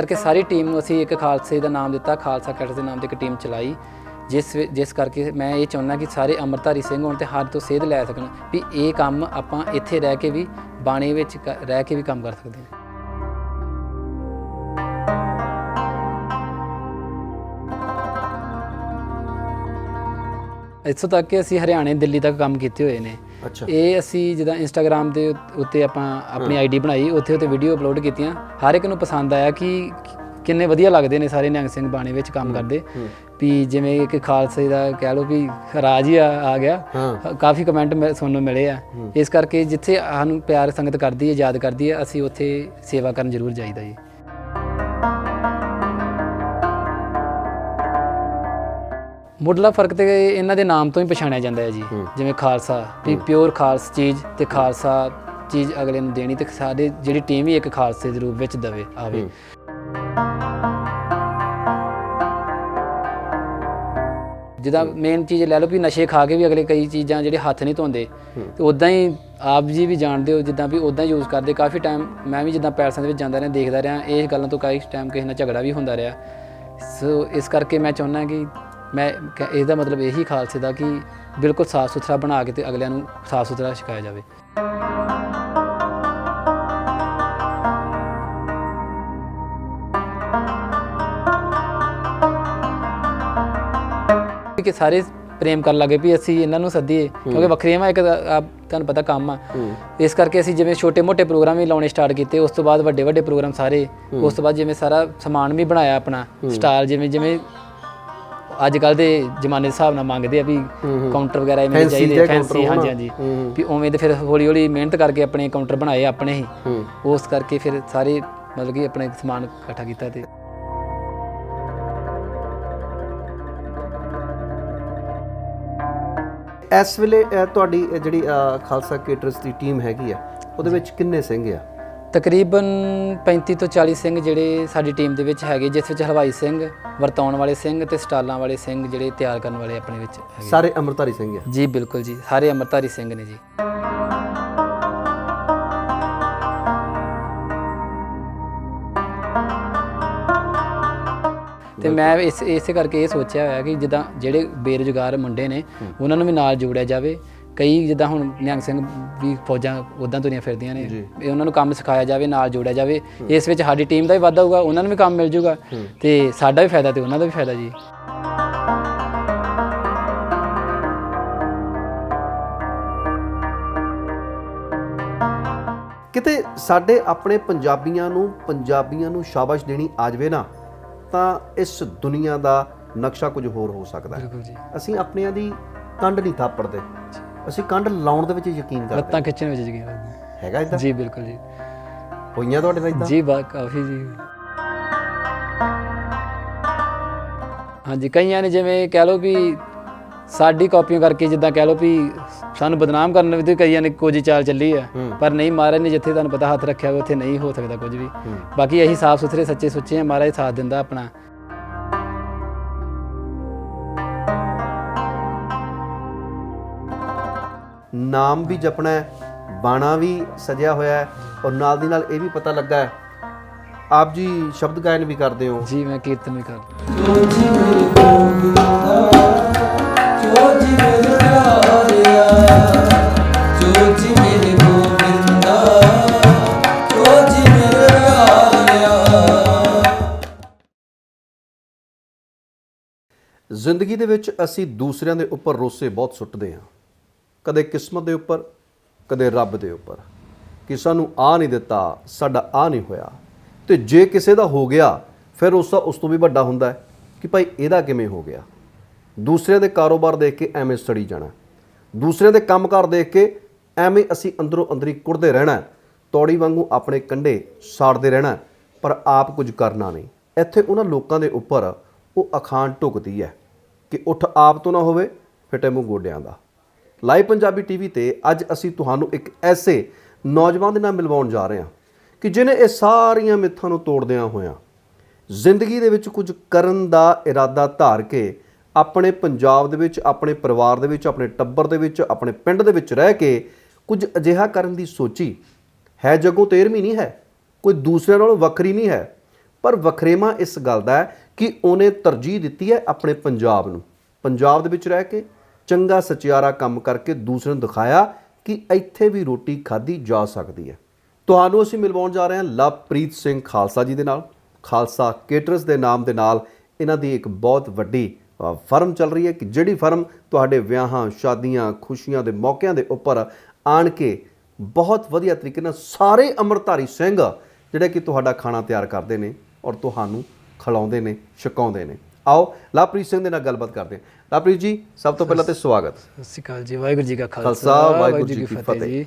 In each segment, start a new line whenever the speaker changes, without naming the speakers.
ਕਰਕੇ ਸਾਰੀ ਟੀਮ ਨੂੰ ਅਸੀਂ ਇੱਕ ਖਾਲਸੇ ਦਾ ਨਾਮ ਦਿੱਤਾ, ਖਾਲਸਾ ਕੈਡਰ ਦੇ ਨਾਮ ਤੇ ਇੱਕ ਟੀਮ ਚਲਾਈ। ਜਿਸ ਜਿਸ ਕਰਕੇ ਮੈਂ ਇਹ ਚਾਹੁੰਦਾ ਕਿ ਸਾਰੇ ਅੰਮ੍ਰਿਤਧਾਰੀ ਸਿੰਘ ਹੋਣ ਤੇ ਹਰ ਤੋਂ ਸੇਧ ਲੈ ਸਕਣ ਵੀ ਇਹ ਕੰਮ ਆਪਾਂ ਇੱਥੇ ਰਹਿ ਕੇ ਵੀ, ਬਾਣੇ ਵਿੱਚ ਕ- ਰਹਿ ਕੇ ਵੀ ਕੰਮ ਕਰ ਸਕਦੇ ਹਾਂ। ਇੱਥੋਂ ਤੱਕ ਕਿ ਅਸੀਂ ਹਰਿਆਣੇ, ਦਿੱਲੀ ਤੱਕ ਕੰਮ ਕੀਤੇ ਹੋਏ ਨੇ।
ਅੱਛਾ।
ਇਹ ਅਸੀਂ ਜਿੱਦਾਂ ਇੰਸਟਾਗ੍ਰam ਦੇ ਉੱਤ- ਆਪਾਂ ਆਪਣੀ ਆਈਡੀ ਬਣਾਈ ਉੱਥੇ ਉੱਤੇ ਵੀਡੀਓ ਅਪਲੋਡ ਕੀਤੀਆਂ। ਹਰ ਇੱਕ ਨੂੰ ਪਸੰਦ ਆਇਆ ਕਿ ਕਿੰਨੇ ਵਧੀਆ ਲੱਗਦੇ ਨੇ ਸਾਰੇ ਨਿਹੰਗ ਸਿੰਘ ਬਾਣੇ ਵਿੱਚ ਕੰਮ ਕਰਦੇ। ਵੀ ਜਿਵੇਂ ਇੱਕ ਖਾਲਸੇ ਦਾ ਕਹਿ ਲਓ ਵੀ ਰਾਜ ਹੀ ਆ ਆ ਗਿਆ। ਕਾਫੀ ਕਮੈਂਟ ਸੁਣਨ ਨੂੰ ਮਿਲੇ ਆ। ਇਸ ਕਰਕੇ ਜਿੱਥੇ ਸਾਨੂੰ ਪਿਆਰ ਸੰਗਤ ਕਰਦੀ ਹੈ ਯਾਦ ਕਰਦੀ ਹੈ ਅਸੀਂ ਉੱਥੇ ਸੇਵਾ ਕਰਨ ਜ਼ਰੂਰ ਜਾਈਦਾ ਜੀ। ਮੁੱਢਲਾ ਫ਼ਰਕ ਤੇ ਇਹਨਾਂ ਦੇ ਨਾਮ ਤੋਂ ਹੀ ਪਛਾਣਿਆ ਜਾਂਦਾ ਹੈ ਜੀ। ਜਿਵੇਂ ਖਾਲਸਾ ਵੀ ਪਿਓਰ ਖਾਲਸ ਚੀਜ਼ ਤੇ ਖਾਲਸਾ ਚੀਜ਼ ਅਗਲੇ ਨੂੰ ਦੇਣੀ ਤੇ ਸਾਡੇ ਜਿਹੜੀ ਟੀਮ ਵੀ ਇੱਕ ਖਾਲਸੇ ਦੇ ਰੂਪ ਵਿੱਚ ਦਵੇ ਆਵੇ। ਜਿੱਦਾਂ ਮੇਨ ਚੀਜ਼ ਲੈ ਲਓ ਵੀ ਨਸ਼ੇ ਖਾ ਕੇ ਵੀ ਅਗਲੇ ਕਈ ਚੀਜ਼ਾਂ ਜਿਹੜੇ ਹੱਥ ਨਹੀਂ ਧੋਂਦੇ ਤੇ ਉਦਾਂ ਹੀ ਆਪ ਜੀ ਵੀ ਜਾਣਦੇ ਹੋ ਜਿੱਦਾਂ ਵੀ ਉਦਾਂ ਯੂਜ਼ ਕਰਦੇ। ਕਾਫੀ ਟਾਈਮ ਮੈਂ ਵੀ ਜਿੱਦਾਂ ਪੈਲਸਾਂ ਦੇ ਵਿੱਚ ਜਾਂਦਾ ਰਿਹਾ ਦੇਖਦਾ ਰਿਹਾ ਇਹ ਗੱਲਾਂ ਤੋਂ ਕਾਫੀ ਟਾਈਮ ਕਿਸੇ ਨਾਲ ਝਗੜਾ ਵੀ ਹੁੰਦਾ ਰਿਹਾ। ਸੋ ਇਸ ਕਰਕੇ ਮੈਂ ਚਾਹੁੰਦਾ ਕਿ ਮੈਂ ਇਹਦਾ ਮਤਲਬ ਇਹੀ ਖਾਲਸੇ ਦਾ ਕਿ ਬਿਲਕੁਲ ਸਾਫ਼ ਸੁਥਰਾ ਬਣਾ ਕੇ ਤੇ ਅਗਲਿਆਂ ਨੂੰ ਸਾਫ਼ ਸੁਥਰਾ ਸਿਖਾਇਆ ਜਾਵੇ। ਕਿ ਸਾਰੇ ਪ੍ਰੇਮ ਕਰਨ ਲੱਗੇ ਵੀ ਅਸੀਂ ਇਹਨਾਂ ਨੂੰ ਸੱਦੀਏ ਕਿਉਂਕਿ ਵੱਖਰੀਆਂ ਇੱਕ ਤਾਂ ਆਪ ਤੁਹਾਨੂੰ ਪਤਾ ਕੰਮ ਆ। ਇਸ ਕਰਕੇ ਅਸੀਂ ਜਿਵੇਂ ਛੋਟੇ-ਮੋਟੇ ਪ੍ਰੋਗਰਾਮ ਵੀ ਲਾਉਣੇ ਸਟਾਰਟ ਕੀਤੇ ਉਸ ਤੋਂ ਬਾਅਦ ਵੱਡੇ-ਵੱਡੇ ਪ੍ਰੋਗਰਾਮ ਸਾਰੇ ਉਸ ਤੋਂ ਬਾਅਦ ਜਿਵੇਂ ਸਾਰਾ ਸਮਾਨ ਵੀ ਬਣਾਇਆ ਆਪਣਾ ਸਟਾਲ ਜਿਵੇਂ ਜਿਵੇਂ ਅੱਜ ਕੱਲ ਦੇ ਜ਼ਮਾਨੇ ਦੇ ਹਿਸਾਬ ਨਾਲ ਮੰਗਦੇ ਆ ਵੀ ਕਾਊਂਟਰ ਵਗੈਰਾ ਇਵੇਂ ਦੇ ਚਾਹੀਦੇ ਫੈਂਸੀ ਹਾਂਜੀ। ਹਾਂਜੀ। ਵੀ ਉਵੇਂ ਦੇ ਫਿਰ ਹੌਲੀ-ਹੌਲੀ ਮਿਹਨਤ ਕਰਕੇ ਆਪਣੇ ਕਾਊਂਟਰ ਬਣਾਏ ਆਪਣੇ ਹੀ। ਉਸ ਕਰਕੇ ਫਿਰ ਸਾਰੇ ਮਤਲਬ ਕਿ ਆਪਣੇ ਸਮਾਨ ਇਕੱਠਾ ਕੀਤਾ ਤੇ।
ਇਸ ਵੇਲੇ ਤੁਹਾਡੀ ਜਿਹੜੀ ਖਾਲਸਾ ਕੇਟਰਸ ਦੀ ਟੀਮ ਹੈਗੀ ਆ ਉਹਦੇ ਵਿੱਚ ਕਿੰਨੇ ਸਿੰਘ ਆ?
ਤਕਰੀਬਨ 35 ਤੋਂ 40 ਸਿੰਘ ਜਿਹੜੇ ਸਾਡੀ ਟੀਮ ਦੇ ਵਿੱਚ ਹੈਗੇ ਜਿਸ ਵਿੱਚ ਹਲਵਾਈ ਸਿੰਘ ਵਰਤਾਉਣ ਵਾਲੇ ਸਿੰਘ ਤੇ ਸਟਾਲਾਂ ਵਾਲੇ ਸਿੰਘ ਜਿਹੜੇ ਤਿਆਰ ਕਰਨ ਵਾਲੇ ਆਪਣੇ ਵਿੱਚ ਹੈਗੇ।
ਸਾਰੇ ਅੰਮ੍ਰਿਤਧਾਰੀ ਸਿੰਘ ਆ?
ਜੀ ਬਿਲਕੁਲ ਜੀ ਸਾਰੇ ਅੰਮ੍ਰਿਤਧਾਰੀ ਸਿੰਘ ਨੇ ਜੀ। ਤੇ ਮੈਂ ਇਸ ਇਸੇ ਕਰਕੇ ਇਹ ਸੋਚਿਆ ਹੋਇਆ ਕਿ ਜਿੱਦਾਂ ਜਿਹੜੇ ਬੇਰੁਜ਼ਗਾਰ ਮੁੰਡੇ ਨੇ ਉਹਨਾਂ ਨੂੰ ਵੀ ਨਾਲ ਜੋੜਿਆ ਜਾਵੇ ਕਈ ਜਿੱਦਾਂ ਹੁਣ ਨਿਹੰਗ ਸਿੰਘ ਵੀ ਫੌਜਾਂ ਉਦਾਂ ਤੁਰੀਆਂ ਫਿਰਦੀਆਂ ਨੇ ਇਹ ਉਹਨਾਂ ਨੂੰ ਕੰਮ ਸਿਖਾਇਆ ਜਾਵੇ ਨਾਲ ਜੋੜਿਆ ਜਾਵੇ ਇਸ ਵਿੱਚ ਸਾਡੀ ਟੀਮ ਦਾ ਵੀ ਵਾਧਾ ਹੋਊਗਾ ਉਹਨਾਂ ਨੂੰ ਵੀ ਕੰਮ ਮਿਲ ਜਾਊਗਾ ਤੇ ਸਾਡਾ ਵੀ ਫਾਇਦਾ ਤੇ ਉਹਨਾਂ ਦਾ ਵੀ ਫਾਇਦਾ ਜੀ।
ਕਿਤੇ ਸਾਡੇ ਆਪਣੇ ਪੰਜਾਬੀਆਂ ਨੂੰ ਪੰਜਾਬੀਆਂ ਨੂੰ ਸ਼ਾਬਾਸ਼ ਦੇਣੀ ਆ ਜਾਵੇ ਨਾ ਤਾਂ ਇਸ ਦੁਨੀਆ ਦਾ ਨਕਸ਼ਾ ਕੁਝ ਹੋਰ ਹੋ ਸਕਦਾ ਹੈ। ਅਸੀਂ ਆਪਣਿਆਂ ਦੀ ਕੰਡ ਨਹੀਂ ਥਾਪੜਦੇ। ਅਸੀਂ ਕੰਡ ਲਾਉਣ ਦੇ ਵਿੱਚ ਯਕੀਨ ਕਰਦੇ
ਲੱਤਾਂ ਖਿੱਚਣ ਵਿੱਚ ਜੀ
ਹੈਗਾ ਇਦਾਂ?
ਜੀ ਬਿਲਕੁਲ ਜੀ।
ਹੋਈਆਂ ਤੁਹਾਡੇ ਨਾਲ ਇਦਾਂ?
ਜੀ ਬਾ ਕਾਫੀ ਜੀ। ਹਾਂਜੀ ਕਈਆਂ ਨੇ ਜਿਵੇਂ ਕਹਿ ਲਓ ਵੀ ਸਾਡੀ ਕਾਪੀਆਂ ਕਰਕੇ ਜਿੱਦਾਂ ਕਹਿ ਲਓ ਵੀ ਸਾਨੂੰ ਬਦਨਾਮ ਕਰਨ ਵੀ ਤੇ ਕਈਆਂ ਨੇ ਕੁਝ ਚਾਲ ਚੱਲੀ ਆ। ਪਰ ਨਹੀਂ ਮਹਾਰਾਜ ਨੇ ਜਿੱਥੇ ਤੁਹਾਨੂੰ ਪਤਾ ਹੱਥ ਰੱਖਿਆ ਹੋਇਆ ਉੱਥੇ ਨਹੀਂ ਹੋ ਸਕਦਾ ਕੁਝ ਵੀ। ਬਾਕੀ ਅਸੀਂ ਸਾਫ਼ ਸੁਥਰੇ ਸੱਚੇ ਸੁੱਚੇ ਆ ਮਹਾਰਾਜ ਸਾਥ ਦਿੰਦਾ ਆਪਣਾ।
ਨਾਮ ਵੀ ਜਪਣਾ ਹੈ ਬਾਣਾ ਵੀ ਸਜਿਆ ਹੋਇਆ ਹੈ ਔਰ ਨਾਲ ਦੀ ਨਾਲ ਇਹ ਵੀ ਪਤਾ ਲੱਗਾ ਹੈ। ਆਪ ਜੀ ਸ਼ਬਦ ਗਾਇਨ ਵੀ ਕਰਦੇ ਹੋ।
ਜੀ ਮੈਂ ਕੀਰਤਨ ਵੀ ਕਰ
ਜ਼ਿੰਦਗੀ ਦੇ ਵਿੱਚ ਅਸੀਂ ਦੂਸਰਿਆਂ ਦੇ ਉੱਪਰ ਰੋਸੇ ਬਹੁਤ ਸੁੱਟਦੇ ਹਾਂ। ਕਦੇ ਕਿਸਮਤ ਦੇ ਉੱਪਰ, ਕਦੇ ਰੱਬ ਦੇ ਉੱਪਰ। ਕਿ ਸਾਨੂੰ ਆ ਨਹੀਂ ਦਿੱਤਾ, ਸਾਡਾ ਆ ਨਹੀਂ ਹੋਇਆ। ਤੇ ਜੇ ਕਿਸੇ ਦਾ ਹੋ ਗਿਆ, ਫਿਰ ਉਸ ਦਾ ਉਸ ਤੋਂ ਵੀ ਵੱਡਾ ਹੁੰਦਾ ਹੈ ਕਿ ਭਾਈ ਇਹਦਾ ਕਿਵੇਂ ਹੋ ਗਿਆ? ਦੂਸਰਿਆਂ ਦੇ ਕਾਰੋਬਾਰ ਦੇਖ ਕੇ ਐਵੇਂ ਸੜੀ ਜਾਣਾ। ਦੂਸਰਿਆਂ ਦੇ ਕੰਮਕਾਰ ਦੇਖ ਕੇ ਐਵੇਂ ਅਸੀਂ ਅੰਦਰੋਂ ਅੰਦਰੀ ਕੁੜਦੇ ਰਹਿਣਾ ਤੌੜੀ ਵਾਂਗੂ ਆਪਣੇ ਕੰਡੇ ਸਾੜਦੇ ਰਹਿਣਾ ਪਰ ਆਪ ਕੁਝ ਕਰਨਾ ਨਹੀਂ। ਇੱਥੇ ਉਹਨਾਂ ਲੋਕਾਂ ਦੇ ਉੱਪਰ ਉਹ ਅਖਾਣ ਢੁਕਦੀ ਹੈ ਕਿ ਉੱਠ ਆਪ ਤੋਂ ਨਾ ਹੋਵੇ ਫਿੱਟੇ ਮੂੰਹ ਗੋਡਿਆਂ ਦਾ। ਲਾਈਵ ਪੰਜਾਬੀ ਟੀਵੀ ਤੇ ਅੱਜ ਅਸੀਂ ਤੁਹਾਨੂੰ ਇੱਕ ਐਸੇ ਨੌਜਵਾਨ ਦੇ ਨਾਲ ਮਿਲਵਾਉਣ ਜਾ ਰਹੇ ਹਾਂ ਕਿ ਜਿਨੇ ਇਹ ਸਾਰੀਆਂ ਮਿੱਥਾਂ ਨੂੰ ਤੋੜਦਿਆਂ ਹੋਇਆਂ ਜ਼ਿੰਦਗੀ ਦੇ ਵਿੱਚ ਕੁਝ ਕਰਨ ਦਾ ਇਰਾਦਾ ਧਾਰ ਕੇ ਆਪਣੇ ਪੰਜਾਬ ਦੇ ਵਿੱਚ, ਆਪਣੇ ਪਰਿਵਾਰ ਦੇ ਵਿੱਚ, ਆਪਣੇ ਟੱਬਰ ਦੇ ਵਿੱਚ, ਆਪਣੇ ਪਿੰਡ ਦੇ ਵਿੱਚ ਰਹਿ ਕੇ ਕੁਝ ਅਜਿਹਾ ਕਰਨ ਦੀ ਸੋਚੀ। ਹੈ ਜਗੋਂ 13ਵੀਂ ਨਹੀਂ ਹੈ, ਕੋਈ ਦੂਸਰਿਆਂ ਨਾਲੋਂ ਵੱਖਰੀ ਨਹੀਂ ਹੈ, ਪਰ ਵਖਰੇਵਾ ਇਸ ਗੱਲ ਦਾ ਕਿ ਉਹਨੇ ਤਰਜੀਹ ਦਿੱਤੀ ਹੈ ਆਪਣੇ ਪੰਜਾਬ ਨੂੰ। ਪੰਜਾਬ ਦੇ ਵਿੱਚ ਰਹਿ ਕੇ ਚੰਗਾ ਸਚਿਆਰਾ ਕੰਮ ਕਰਕੇ ਦੂਸਰੇ ਨੂੰ ਦਿਖਾਇਆ ਕਿ ਇੱਥੇ ਵੀ ਰੋਟੀ ਖਾਧੀ ਜਾ ਸਕਦੀ ਹੈ। ਤੁਹਾਨੂੰ ਅਸੀਂ ਮਿਲਵਾਉਣ ਜਾ ਰਹੇ ਹਾਂ ਲਵਪ੍ਰੀਤ ਸਿੰਘ ਖਾਲਸਾ ਜੀ ਦੇ ਨਾਲ। ਖਾਲਸਾ ਕੇਟਰਸ ਦੇ ਨਾਮ ਦੇ ਨਾਲ ਇਹਨਾਂ ਦੀ ਇੱਕ ਬਹੁਤ ਵੱਡੀ ਫਰਮ ਚੱਲ ਰਹੀ ਹੈ ਕਿ ਜਿਹੜੀ ਫਰਮ ਤੁਹਾਡੇ ਵਿਆਹਾਂ, ਸ਼ਾਦੀਆਂ, ਖੁਸ਼ੀਆਂ ਦੇ ਮੌਕਿਆਂ ਦੇ ਉੱਪਰ ਆਣ ਕੇ ਬਹੁਤ ਵਧੀਆ ਤਰੀਕੇ ਨਾਲ ਸਾਰੇ ਅੰਮ੍ਰਿਤਧਾਰੀ ਸਿੰਘ ਜਿਹੜੇ ਕਿ ਤੁਹਾਡਾ ਖਾਣਾ ਤਿਆਰ ਕਰਦੇ ਨੇ ਔਰ ਤੁਹਾਨੂੰ ਖਿਲਾਉਂਦੇ ਨੇ, ਛਕਾਉਂਦੇ ਨੇ। ਆਓ ਲਵਪ੍ਰੀਤ ਸਿੰਘ ਦੇ ਨਾਲ ਗੱਲਬਾਤ ਕਰਦੇ ਹਾਂ। ਲਵਪ੍ਰੀਤ ਜੀ ਸਭ ਤੋਂ ਪਹਿਲਾਂ ਤੇ ਸਵਾਗਤ।
ਸਤਿ ਸ਼੍ਰੀ ਅਕਾਲ ਜੀ ਵਾਹਿਗੁਰੂ ਜੀ ਕਾ
ਖਾਲਸਾ ਵਾਹਿਗੁਰੂ ਜੀ ਕੀ ਫਤਿਹ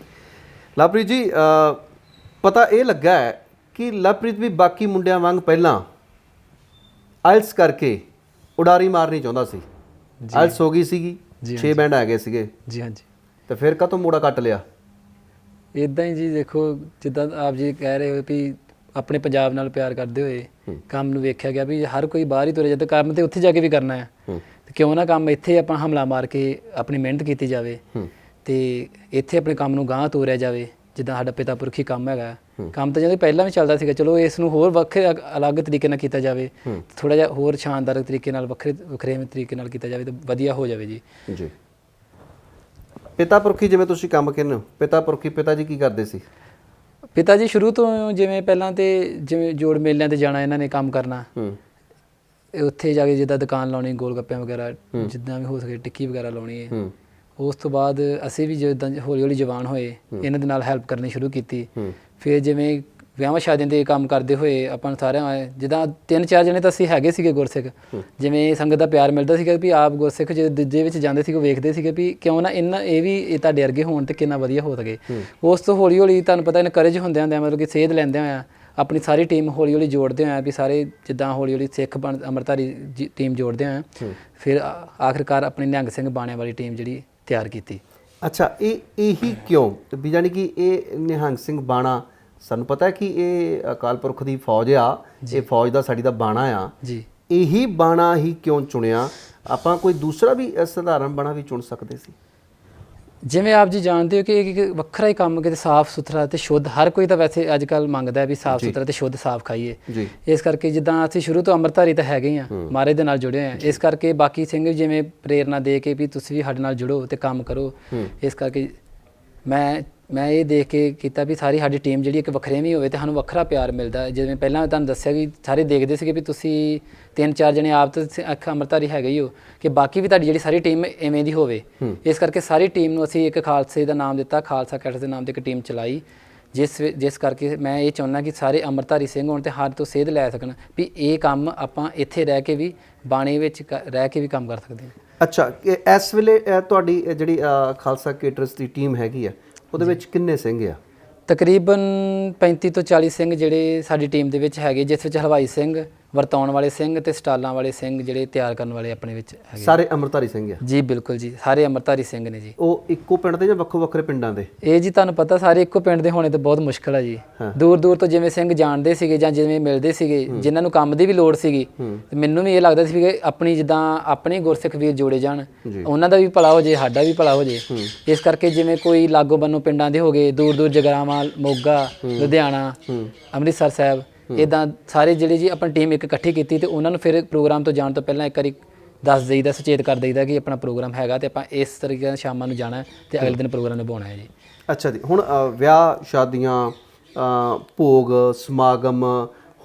ਲਵਪ੍ਰੀਤ ਜੀ। ਪਤਾ ਇਹ ਲੱਗਾ ਹੈ ਕਿ ਲਵਪ੍ਰੀਤ ਵੀ ਬਾਕੀ ਮੁੰਡਿਆਂ ਵਾਂਗ ਪਹਿਲਾਂ ਆਇਲਸ ਕਰਕੇ ਉਡਾਰੀ ਮਾਰਨੀ ਚਾਹੁੰਦਾ ਸੀ। ਆਇਲਸ ਹੋ ਗਈ ਸੀਗੀ 6 ਬੈਂਡ ਆ ਗਏ ਸੀਗੇ।
ਜੀ ਹਾਂਜੀ
ਤੇ ਫਿਰ ਕਾਹਤੋਂ ਮੋੜਾ ਕੱਟ ਲਿਆ?
ਇਦਾਂ ਹੀ ਜੀ ਦੇਖੋ ਜਿੱਦਾਂ ਆਪ ਜੀ ਕਹਿ ਰਹੇ ਹੋ ਵੀ ਆਪਣੇ ਪੰਜਾਬ ਨਾਲ ਪਿਆਰ ਕਰਦੇ ਹੋਏ ਕੰਮ ਨੂੰ ਵੇਖਿਆ ਗਿਆ ਵੀ ਹਰ ਕੋਈ ਬਾਹਰ ਹੀ ਤੁਰੇ ਜਾਂਦਾ ਕੰਮ ਤੇ ਉੱਥੇ ਜਾ ਕੇ ਵੀ ਕਰਨਾ ਹੈ। ਤੇ ਕਿਉਂ ਨਾ ਕੰਮ ਇੱਥੇ ਆਪਾਂ ਹਮਲਾ ਮਾਰ ਕੇ ਆਪਣੀ ਮਿਹਨਤ ਕੀਤੀ ਜਾਵੇ ਤੇ ਇੱਥੇ ਆਪਣੇ ਕੰਮ ਨੂੰ ਗਾਂਹ ਤੋਰਿਆ ਜਾਵੇ ਜਿੱਦਾਂ ਸਾਡਾ ਪਿਤਾ ਪੁਰਖੀ ਕੰਮ ਹੈਗਾ। ਕੰਮ ਤਾਂ ਜਦੋਂ ਪਹਿਲਾਂ ਵੀ ਚੱਲਦਾ ਸੀਗਾ ਚਲੋ ਇਸ ਨੂੰ ਹੋਰ ਵੱਖਰੇ ਅਲੱਗ ਤਰੀਕੇ ਨਾਲ ਕੀਤਾ ਜਾਵੇ ਥੋੜਾ ਜਿਹਾ ਹੋਰ ਸ਼ਾਨਦਾਰ ਤਰੀਕੇ ਨਾਲ ਵੱਖਰੇ ਵੱਖਰੇ ਤਰੀਕੇ ਨਾਲ ਕੀਤਾ ਜਾਵੇ ਤਾਂ ਵਧੀਆ ਹੋ ਜਾਵੇ ਜੀ।
ਜੀ। ਪਿਤਾ ਪੁਰਖੀ ਜਿਵੇਂ ਤੁਸੀਂ ਕੰਮ ਕਹਿੰਦੇ ਹੋ ਪਿਤਾ ਪੁਰਖੀ ਪਿਤਾ ਜੀ ਕੀ ਕਰਦੇ ਸੀ?
ਪਿਤਾ ਜੀ ਸ਼ੁਰੂ ਤੋਂ ਜਿਵੇਂ ਪਹਿਲਾਂ ਤੇ ਜਿਵੇਂ ਜੋੜ ਮੇਲਿਆਂ ਤੇ ਜਾਣਾ ਇਹਨਾਂ ਨੇ ਕੰਮ ਕਰਨਾ।
ਹੂੰ।
ਇਹ ਉੱਥੇ ਜਾ ਕੇ ਜਿੱਦਾਂ ਦੁਕਾਨ ਲਾਉਣੀ ਗੋਲ ਗੱਪਿਆਂ ਵਗੈਰਾ ਜਿੱਦਾਂ ਵੀ ਹੋ ਸਕੇ ਟਿੱਕੀ ਵਗੈਰਾ ਲਾਉਣੀ ਹੈ। ਉਸ ਤੋਂ ਬਾਅਦ ਅਸੀਂ ਵੀ ਜਿੱਦਾਂ ਹੌਲੀ ਹੌਲੀ ਜਵਾਨ ਹੋਏ ਇਹਨਾਂ ਦੇ ਨਾਲ ਹੈਲਪ ਕਰਨੀ ਸ਼ੁਰੂ ਕੀਤੀ। ਫਿਰ ਜਿਵੇਂ ਵਿਆਹਾਂ ਸ਼ਾਦੀਆਂ ਦੇ ਕੰਮ ਕਰਦੇ ਹੋਏ ਆਪਾਂ ਸਾਰਿਆਂ ਆਏ ਜਿੱਦਾਂ ਤਿੰਨ ਚਾਰ ਜਣੇ ਤਾਂ ਅਸੀਂ ਹੈਗੇ ਸੀਗੇ ਗੁਰਸਿੱਖ। ਜਿਵੇਂ ਸੰਗਤ ਦਾ ਪਿਆਰ ਮਿਲਦਾ ਸੀਗਾ ਵੀ ਆਪ ਗੁਰਸਿੱਖ ਜਦੋਂ ਦੂਜੇ ਵਿੱਚ ਜਾਂਦੇ ਸੀਗੇ ਵੇਖਦੇ ਸੀਗੇ ਵੀ ਕਿਉਂ ਨਾ ਇਹਨਾਂ ਇਹ ਵੀ ਇਹ ਤੁਹਾਡੇ ਵਰਗੇ ਹੋਣ ਤੇ ਕਿੰਨਾ ਵਧੀਆ ਹੋ ਸਕੇ। ਉਸ ਤੋਂ ਹੌਲੀ ਹੌਲੀ ਤੁਹਾਨੂੰ ਪਤਾ ਇਹਨਾਂ ਕਰੇਜ ਹੁੰਦਿਆਂ ਹੁੰਦਿਆਂ ਮਤਲਬ ਕਿ ਸੇਧ ਲੈਂਦਿਆਂ ਹੋਇਆ ਆਪਣੀ ਸਾਰੀ ਟੀਮ ਹੌਲੀ ਹੌਲੀ ਜੋੜਦੇ ਹੋਇਆ ਵੀ ਸਾਰੇ ਜਿੱਦਾਂ ਹੌਲੀ ਹੌਲੀ ਸਿੱਖ ਬਣ ਅੰਮ੍ਰਿਤਧਾਰੀ ਟੀਮ ਜੋੜਦੇ ਹੋਇਆ ਫਿਰ ਆਖਿਰਕਾਰ ਆਪਣੀ ਨਿਹੰਗ ਸਿੰਘ ਬਾਣਿਆਂ ਵਾਲੀ ਟੀਮ ਜਿਹੜੀ ਤਿਆਰ ਕੀਤੀ।
ਅੱਛਾ ਇਹ ਇਹੀ ਕਿਉਂ? ਵੀ ਜਾਨੀ ਕਿ ਇਹ ਨਿਹੰਗ ਸਿੰਘ ਬਾਣਾ ਸਾਨੂੰ ਪਤਾ ਹੈ ਕਿ ਇਹ ਅਕਾਲ ਪੁਰਖ ਦੀ ਫੌਜ ਆ ਇਹ ਫੌਜ ਦਾ ਸਾਡੀ ਦਾ ਬਾਣਾ ਆ।
ਜੀ।
ਇਹੀ ਬਾਣਾ ਹੀ ਕਿਉਂ ਚੁਣਿਆ? ਆਪਾਂ ਕੋਈ ਦੂਸਰਾ ਵੀ ਸਧਾਰਨ ਬਾਣਾ ਵੀ ਚੁਣ ਸਕਦੇ ਸੀ?
ਜਿਵੇਂ ਆਪ ਜੀ ਜਾਣਦੇ ਹੋ ਕਿ ਇੱਕ ਵੱਖਰਾ ਹੀ ਕੰਮ ਕਿਤੇ ਸਾਫ਼ ਸੁਥਰਾ ਤੇ ਸ਼ੁੱਧ ਹਰ ਕੋਈ ਤਾਂ ਵੈਸੇ ਅੱਜ ਕੱਲ ਮੰਗਦਾ ਹੈ ਵੀ ਸਾਫ਼ ਸੁਥਰਾ ਤੇ ਸ਼ੁੱਧ ਸਾਫ਼ ਖਾਈਏ। ਇਸ ਕਰਕੇ ਜਿੱਦਾਂ ਅਸੀਂ ਸ਼ੁਰੂ ਤੋਂ ਅੰਮ੍ਰਿਤਧਾਰੀ ਤਾਂ ਹੈਗੇ ਆ ਮਾਰੇ ਦੇ ਨਾਲ ਜੁੜੇ ਆ ਇਸ ਕਰਕੇ ਬਾਕੀ ਸਿੰਘ ਜਿਵੇਂ ਪ੍ਰੇਰਣਾ ਦੇ ਕੇ ਵੀ ਤੁਸੀਂ ਵੀ ਸਾਡੇ ਨਾਲ ਜੁੜੋ ਤੇ ਕੰਮ ਕਰੋ। ਇਸ ਕਰਕੇ ਮੈਂ ਮੈਂ ਇਹ ਦੇਖ ਕੇ ਕੀਤਾ ਵੀ ਸਾਰੀ ਸਾਡੀ ਟੀਮ ਜਿਹੜੀ ਇੱਕ ਵੱਖਰੇਵੀਂ ਹੋਵੇ ਤੇ ਸਾਨੂੰ ਵੱਖਰਾ ਪਿਆਰ ਮਿਲਦਾ। ਹੈ। ਜਿਵੇਂ ਪਹਿਲਾਂ ਤੁਹਾਨੂੰ ਦੱਸਿਆ ਕਿ ਸਾਰੇ ਦੇਖਦੇ ਸੀਗੇ ਵੀ ਤੁਸੀਂ ਤਿੰਨ ਚਾਰ ਜਣੇ ਆਪ ਤਾਂ ਸ- ਅੱਖ ਅੰਮ੍ਰਿਤਧਾਰੀ ਹੈਗੇ ਹੀ ਹੋ ਕਿ ਬਾਕੀ ਵੀ ਤੁਹਾਡੀ ਜਿਹੜੀ ਸਾਰੀ ਟੀਮ ਐਵੇਂ ਦੀ ਹੋਵੇ। ਇਸ ਕਰਕੇ ਸਾਰੀ ਟੀਮ ਨੂੰ ਅਸੀਂ ਇੱਕ ਖਾਲਸੇ ਦਾ ਨਾਮ ਦਿੱਤਾ ਖਾਲਸਾ ਕੈਡਸ ਦੇ ਨਾਮ ਤੇ ਇੱਕ ਟੀਮ ਚਲਾਈ। ਜਿਸ ਵਿ- ਜਿਸ ਕਰਕੇ ਮੈਂ ਇਹ ਚਾਹੁੰਦਾ ਕਿ ਸਾਰੇ ਅੰਮ੍ਰਿਤਧਾਰੀ ਸਿੰਘ ਹੋਣ ਤੇ ਹਰ ਤੋਂ ਸੇਧ ਲੈ ਸਕਣ ਵੀ ਇਹ ਕੰਮ ਆਪਾਂ ਇੱਥੇ ਰਹਿ ਕੇ ਵੀ ਬਾਣੀ ਵਿੱਚ ਕ- ਰਹਿ ਕੇ ਵੀ ਕੰਮ ਕਰ ਸਕਦੇ ਹਾਂ।
ਅੱਛਾ ਕਿ ਇਸ ਵੇਲੇ ਅ, ਤੁਹਾਡੀ ਜਿਹੜੀ ਅ, ਖਾਲਸਾ ਕੇਟਰਸ ਦੀ ਟੀਮ ਹੈਗੀ ਆ ਉਹਦੇ ਵਿੱਚ ਕਿੰਨੇ ਸਿੰਘ ਆ?
ਤਕਰੀਬਨ 35 ਤੋਂ 40 ਸਿੰਘ ਜਿਹੜੇ ਸਾਡੀ ਟੀਮ ਦੇ ਵਿੱਚ ਹੈਗੇ ਜਿਸ ਵਿੱਚ ਹਲਵਾਈ ਸਿੰਘ ਵਰਤਾਉਣ ਵਾਲੇ ਸਿੰਘ ਤੇ ਸਟਾਲਾਂ ਵਾਲੇ ਸਿੰਘ ਜਿਹੜੇ ਤਿਆਰ ਕਰਨ ਵਾਲੇ ਆਪਣੇ ਵਿੱਚ ਹੈਗੇ।
ਸਾਰੇ ਅੰਮ੍ਰਿਤਧਾਰੀ ਸਿੰਘ ਆ?
ਜੀ ਬਿਲਕੁਲ ਜੀ ਸਾਰੇ ਅੰਮ੍ਰਿਤਧਾਰੀ ਸਿੰਘ ਨੇ ਜੀ।
ਉਹ ਇੱਕੋ ਪਿੰਡ ਦੇ ਜਾਂ ਵੱਖੋ ਵੱਖਰੇ ਪਿੰਡਾਂ ਦੇ?
ਇਹ ਜੀ ਤੁਹਾਨੂੰ ਪਤਾ ਸਾਰੇ ਇੱਕੋ ਪਿੰਡ ਦੇ ਹੋਣੇ ਤੇ ਬਹੁਤ ਮੁਸ਼ਕਲ ਹੈ ਜੀ। ਦੂਰ ਦੂਰ ਤੋਂ ਜਿਵੇਂ ਸਿੰਘ ਜਾਣਦੇ ਸੀਗੇ ਜਾਂ ਜਿਵੇਂ ਮਿਲਦੇ ਸੀਗੇ ਜਿਨ੍ਹਾਂ ਨੂੰ ਕੰਮ ਦੀ ਵੀ ਲੋੜ ਸੀਗੀ ਤੇ ਮੈਨੂੰ ਵੀ ਇਹ ਲੱਗਦਾ ਸੀ ਕਿ ਆਪਣੀ ਜਿੱਦਾਂ ਆਪਣੇ ਗੁਰਸਿੱਖ ਵੀਰ ਜੋੜੇ ਜਾਣ। ਉਹਨਾਂ ਦਾ ਵੀ ਭਲਾ ਹੋ ਜੇ ਸਾਡਾ ਵੀ ਭਲਾ ਹੋ ਜੇ। ਇਸ ਕਰਕੇ ਜਿਵੇਂ ਕੋਈ ਲਾਗੋ ਬੰਨੋ ਪਿੰਡਾਂ ਦੇ ਹੋ ਗਏ ਦੂਰ ਦੂਰ ਜਗਰਾਵਾਂ ਮੋਗਾ ਲੁਧਿਆਣਾ ਅੰਮ੍ਰਿਤਸਰ ਸਾਹਿਬ ਇਦਾਂ ਸਾਰੇ ਜਿਹੜੇ ਜੀ ਆਪਣੀ ਟੀਮ ਇੱਕ ਇਕੱਠੀ ਕੀਤੀ ਤੇ ਉਹਨਾਂ ਨੂੰ ਫਿਰ ਪ੍ਰੋਗਰਾਮ ਤੋਂ ਜਾਣ ਤੋਂ ਪਹਿਲਾਂ ਇੱਕ ਵਾਰੀ ਦੱਸ ਦੇਈਦਾ ਸੁਚੇਤ ਕਰ ਦੇਈਦਾ ਕਿ ਆਪਣਾ ਪ੍ਰੋਗਰਾਮ ਹੈਗਾ ਤੇ ਆਪਾਂ ਇਸ ਤਰੀਕੇ ਨਾਲ ਸ਼ਾਮਾਂ ਨੂੰ ਜਾਣਾ ਤੇ ਅਗਲੇ ਦਿਨ ਪ੍ਰੋਗਰਾਮ ਨਿਭਾਉਣਾ ਹੈ ਜੀ।
ਅੱਛਾ ਜੀ ਹੁਣ ਵਿਆਹ ਸ਼ਾਦੀਆਂ ਭੋਗ ਸਮਾਗਮ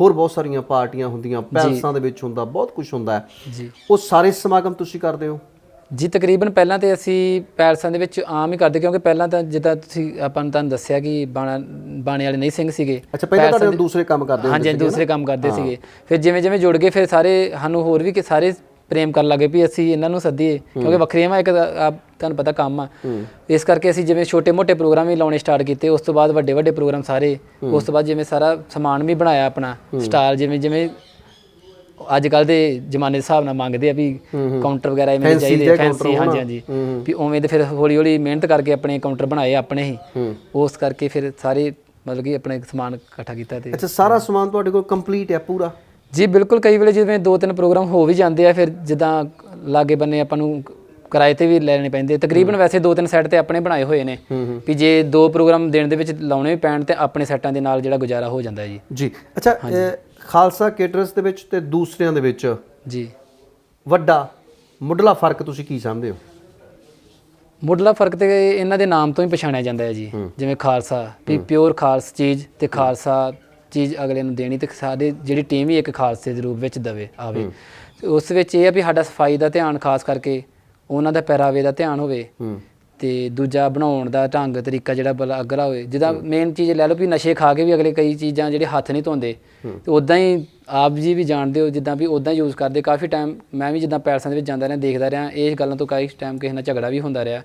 ਹੋਰ ਬਹੁਤ ਸਾਰੀਆਂ ਪਾਰਟੀਆਂ ਹੁੰਦੀਆਂ ਪੈਲਸਾਂ ਦੇ ਵਿੱਚ ਹੁੰਦਾ ਬਹੁਤ ਕੁਝ ਹੁੰਦਾ ਹੈ।
ਜੀ।
ਉਹ ਸਾਰੇ ਸਮਾਗਮ ਤੁਸੀਂ ਕਰਦੇ ਹੋ?
ਜੀ ਤਕਰੀਬਨ ਪਹਿਲਾਂ ਤੇ ਅਸੀਂ ਪੈਲਸਾਂ ਦੇ ਵਿੱਚ ਆਮ ਹੀ ਕਰਦੇ ਕਿਉਂਕਿ ਪਹਿਲਾਂ ਤਾਂ ਜਿੱਦਾਂ ਤੁਸੀਂ ਆਪਾਂ ਨੂੰ ਤੁਹਾਨੂੰ ਦੱਸਿਆ ਕਿ ਬਾਣਾ ਬਾਣੇ ਵਾਲੇ ਨਹੀਂ ਸਿੰਘ ਸੀਗੇ।
ਅੱਛਾ ਪਹਿਲਾਂ ਤੁਹਾਡੇ ਦੂਸਰੇ ਕੰਮ ਕਰਦੇ
ਹਾਂਜੀ ਹਾਂਜੀ, ਦੂਸਰੇ ਕੰਮ ਕਰਦੇ ਸੀਗੇ। ਫਿਰ ਜਿਵੇਂ ਜਿਵੇਂ ਜੁੜ ਗਏ ਫਿਰ ਸਾਰੇ ਸਾਨੂੰ ਹੋਰ ਵੀ ਕਿ ਸਾਰੇ ਪ੍ਰੇਮ ਕਰਨ ਲੱਗੇ ਵੀ ਅਸੀਂ ਇਹਨਾਂ ਨੂੰ ਸੱਦੀਏ ਕਿਉਂਕਿ ਵੱਖਰੀਆਂ ਇੱਕ ਤਾਂ ਤੁਹਾਨੂੰ ਪਤਾ ਕੰਮ ਆ। ਇਸ ਕਰਕੇ ਅਸੀਂ ਜਿਵੇਂ ਛੋਟੇ-ਮੋਟੇ ਪ੍ਰੋਗਰਾਮ ਵੀ ਲਾਉਣੇ ਸਟਾਰਟ ਕੀਤੇ ਉਸ ਤੋਂ ਬਾਅਦ ਵੱਡੇ-ਵੱਡੇ ਪ੍ਰੋਗਰਾਮ ਸਾਰੇ ਉਸ ਤੋਂ ਬਾਅਦ ਜਿਵੇਂ ਸਾਰਾ ਸਮਾਨ ਵੀ ਬਣਾਇਆ ਆਪਣਾ ਸਟਾਲ ਜਿਵੇਂ ਜਿਵੇਂ ਅੱਜ ਕੱਲ ਦੇ ਜ਼ਮਾਨੇ ਦੇ ਹਿਸਾਬ ਨਾਲ ਮੰਗਦੇ ਆ ਵੀ ਕਾਊਂਟਰ ਵਗੈਰਾ ਦੇ ਚਾਹੀਦੇ ਫੈਂਸੀ ਹਾਂਜੀ ਹਾਂਜੀ। ਵੀ ਉਵੇਂ ਦੇ ਫਿਰ ਹੌਲੀ ਹੌਲੀ ਮਿਹਨਤ ਕਰਕੇ ਆਪਣੇ ਕਾਊਂਟਰ ਬਣਾਏ ਆਪਣੇ ਹੀ। ਉਸ ਕਰਕੇ ਫਿਰ ਸਾਰੇ ਮਤਲਬ ਕਿ ਆਪਣੇ ਸਮਾਨ ਇਕੱਠਾ ਕੀਤਾ ਤੇ
ਅੱਛਾ ਸਾਰਾ ਸਮਾਨ ਤੁਹਾਡੇ ਕੋਲ ਕੰਪਲੀਟ ਹੈ ਪੂਰਾ?
ਜੀ ਬਿਲਕੁਲ ਕਈ ਵੇਲੇ ਜਿਵੇਂ ਦੋ ਤਿੰਨ ਪ੍ਰੋਗਰਾਮ ਹੋ ਵੀ ਜਾਂਦੇ ਆ ਫਿਰ ਜਿੱਦਾਂ ਲਾਗੇ ਬੰਨੇ ਆਪਾਂ ਨੂੰ ਕਿਰਾਏ ਤੇ ਵੀ ਲੈਣੇ ਪੈਂਦੇ ਤਕਰੀਬਨ ਵੈਸੇ ਦੋ ਤਿੰਨ ਸੈੱਟ ਤੇ ਆਪਣੇ ਬਣਾਏ ਹੋਏ ਨੇ। ਵੀ ਜੇ ਦੋ ਪ੍ਰੋਗਰਾਮ ਦਿਨ ਦੇ ਵਿੱਚ ਲਾਉਣੇ ਵੀ ਪੈਣ ਤੇ ਆਪਣੇ ਸੈੱਟਾਂ ਦੇ ਨਾਲ ਜਿਹੜਾ ਗੁਜ਼ਾਰਾ ਹੋ ਜਾਂਦਾ ਜੀ।
ਜੀ। ਅੱਛਾ ਖਾਲਸਾ ਕੇਟਰਸ ਦੇ ਵਿੱਚ ਤੇ ਦੂਸਰਿਆਂ ਦੇ ਵਿੱਚ
ਜੀ।
ਵੱਡਾ ਮੁੱਢਲਾ ਫ਼ਰਕ ਤੁਸੀਂ ਕੀ ਸਮਝਦੇ ਹੋ?
ਮੁੱਢਲਾ ਫ਼ਰਕ ਤੇ ਇਹਨਾਂ ਦੇ ਨਾਮ ਤੋਂ ਹੀ ਪਛਾਣਿਆ ਜਾਂਦਾ ਹੈ ਜੀ। ਜਿਵੇਂ ਖਾਲਸਾ ਵੀ ਪਿਓਰ ਖਾਲਸ ਚੀਜ਼ ਤੇ ਖਾਲਸਾ ਚੀਜ਼ ਅਗਲੇ ਨੂੰ ਦੇਣੀ ਤੇ ਸਾਡੇ ਜਿਹੜੀ ਟੀਮ ਹੀ ਇੱਕ ਖਾਲਸੇ ਦੇ ਰੂਪ ਵਿੱਚ ਦਵੇ ਆਵੇ। ਉਸ ਵਿੱਚ ਇਹ ਆ ਵੀ ਸਾਡਾ ਸਫ਼ਾਈ ਦਾ ਧਿਆਨ ਖਾਸ ਕਰਕੇ ਉਹਨਾਂ ਦਾ ਪਹਿਰਾਵੇ ਦਾ ਧਿਆਨ ਹੋਵੇ। ਤੇ ਦੂਜਾ ਬਣਾਉਣ ਦਾ ਢੰਗ ਤਰੀਕਾ ਜਿਹੜਾ ਬਲਾ ਅਗਲਾ ਹੋਵੇ ਜਿਹਦਾ ਮੇਨ ਚੀਜ਼ ਲੈ ਲਓ ਵੀ ਨਸ਼ੇ ਖਾ ਕੇ ਵੀ ਅਗਲੇ ਕਈ ਚੀਜ਼ਾਂ ਜਿਹੜੇ ਹੱਥ ਨਹੀਂ ਧੋਂਦੇ। ਤੇ ਉਦਾਂ ਹੀ ਆਪ ਜੀ ਵੀ ਜਾਣਦੇ ਹੋ ਜਿੱਦਾਂ ਵੀ ਉਦਾਂ ਯੂਜ਼ ਕਰਦੇ। ਕਾਫੀ ਟਾਈਮ ਮੈਂ ਵੀ ਜਿੱਦਾਂ ਪੈਲਸਾਂ ਦੇ ਵਿੱਚ ਜਾਂਦਾ ਰਿਹਾ ਦੇਖਦਾ ਰਿਹਾ ਇਹ ਗੱਲਾਂ ਤੋਂ ਕਾਫੀ ਟਾਈਮ ਕਿਸੇ ਨਾਲ ਝਗੜਾ ਵੀ ਹੁੰਦਾ ਰਿਹਾ।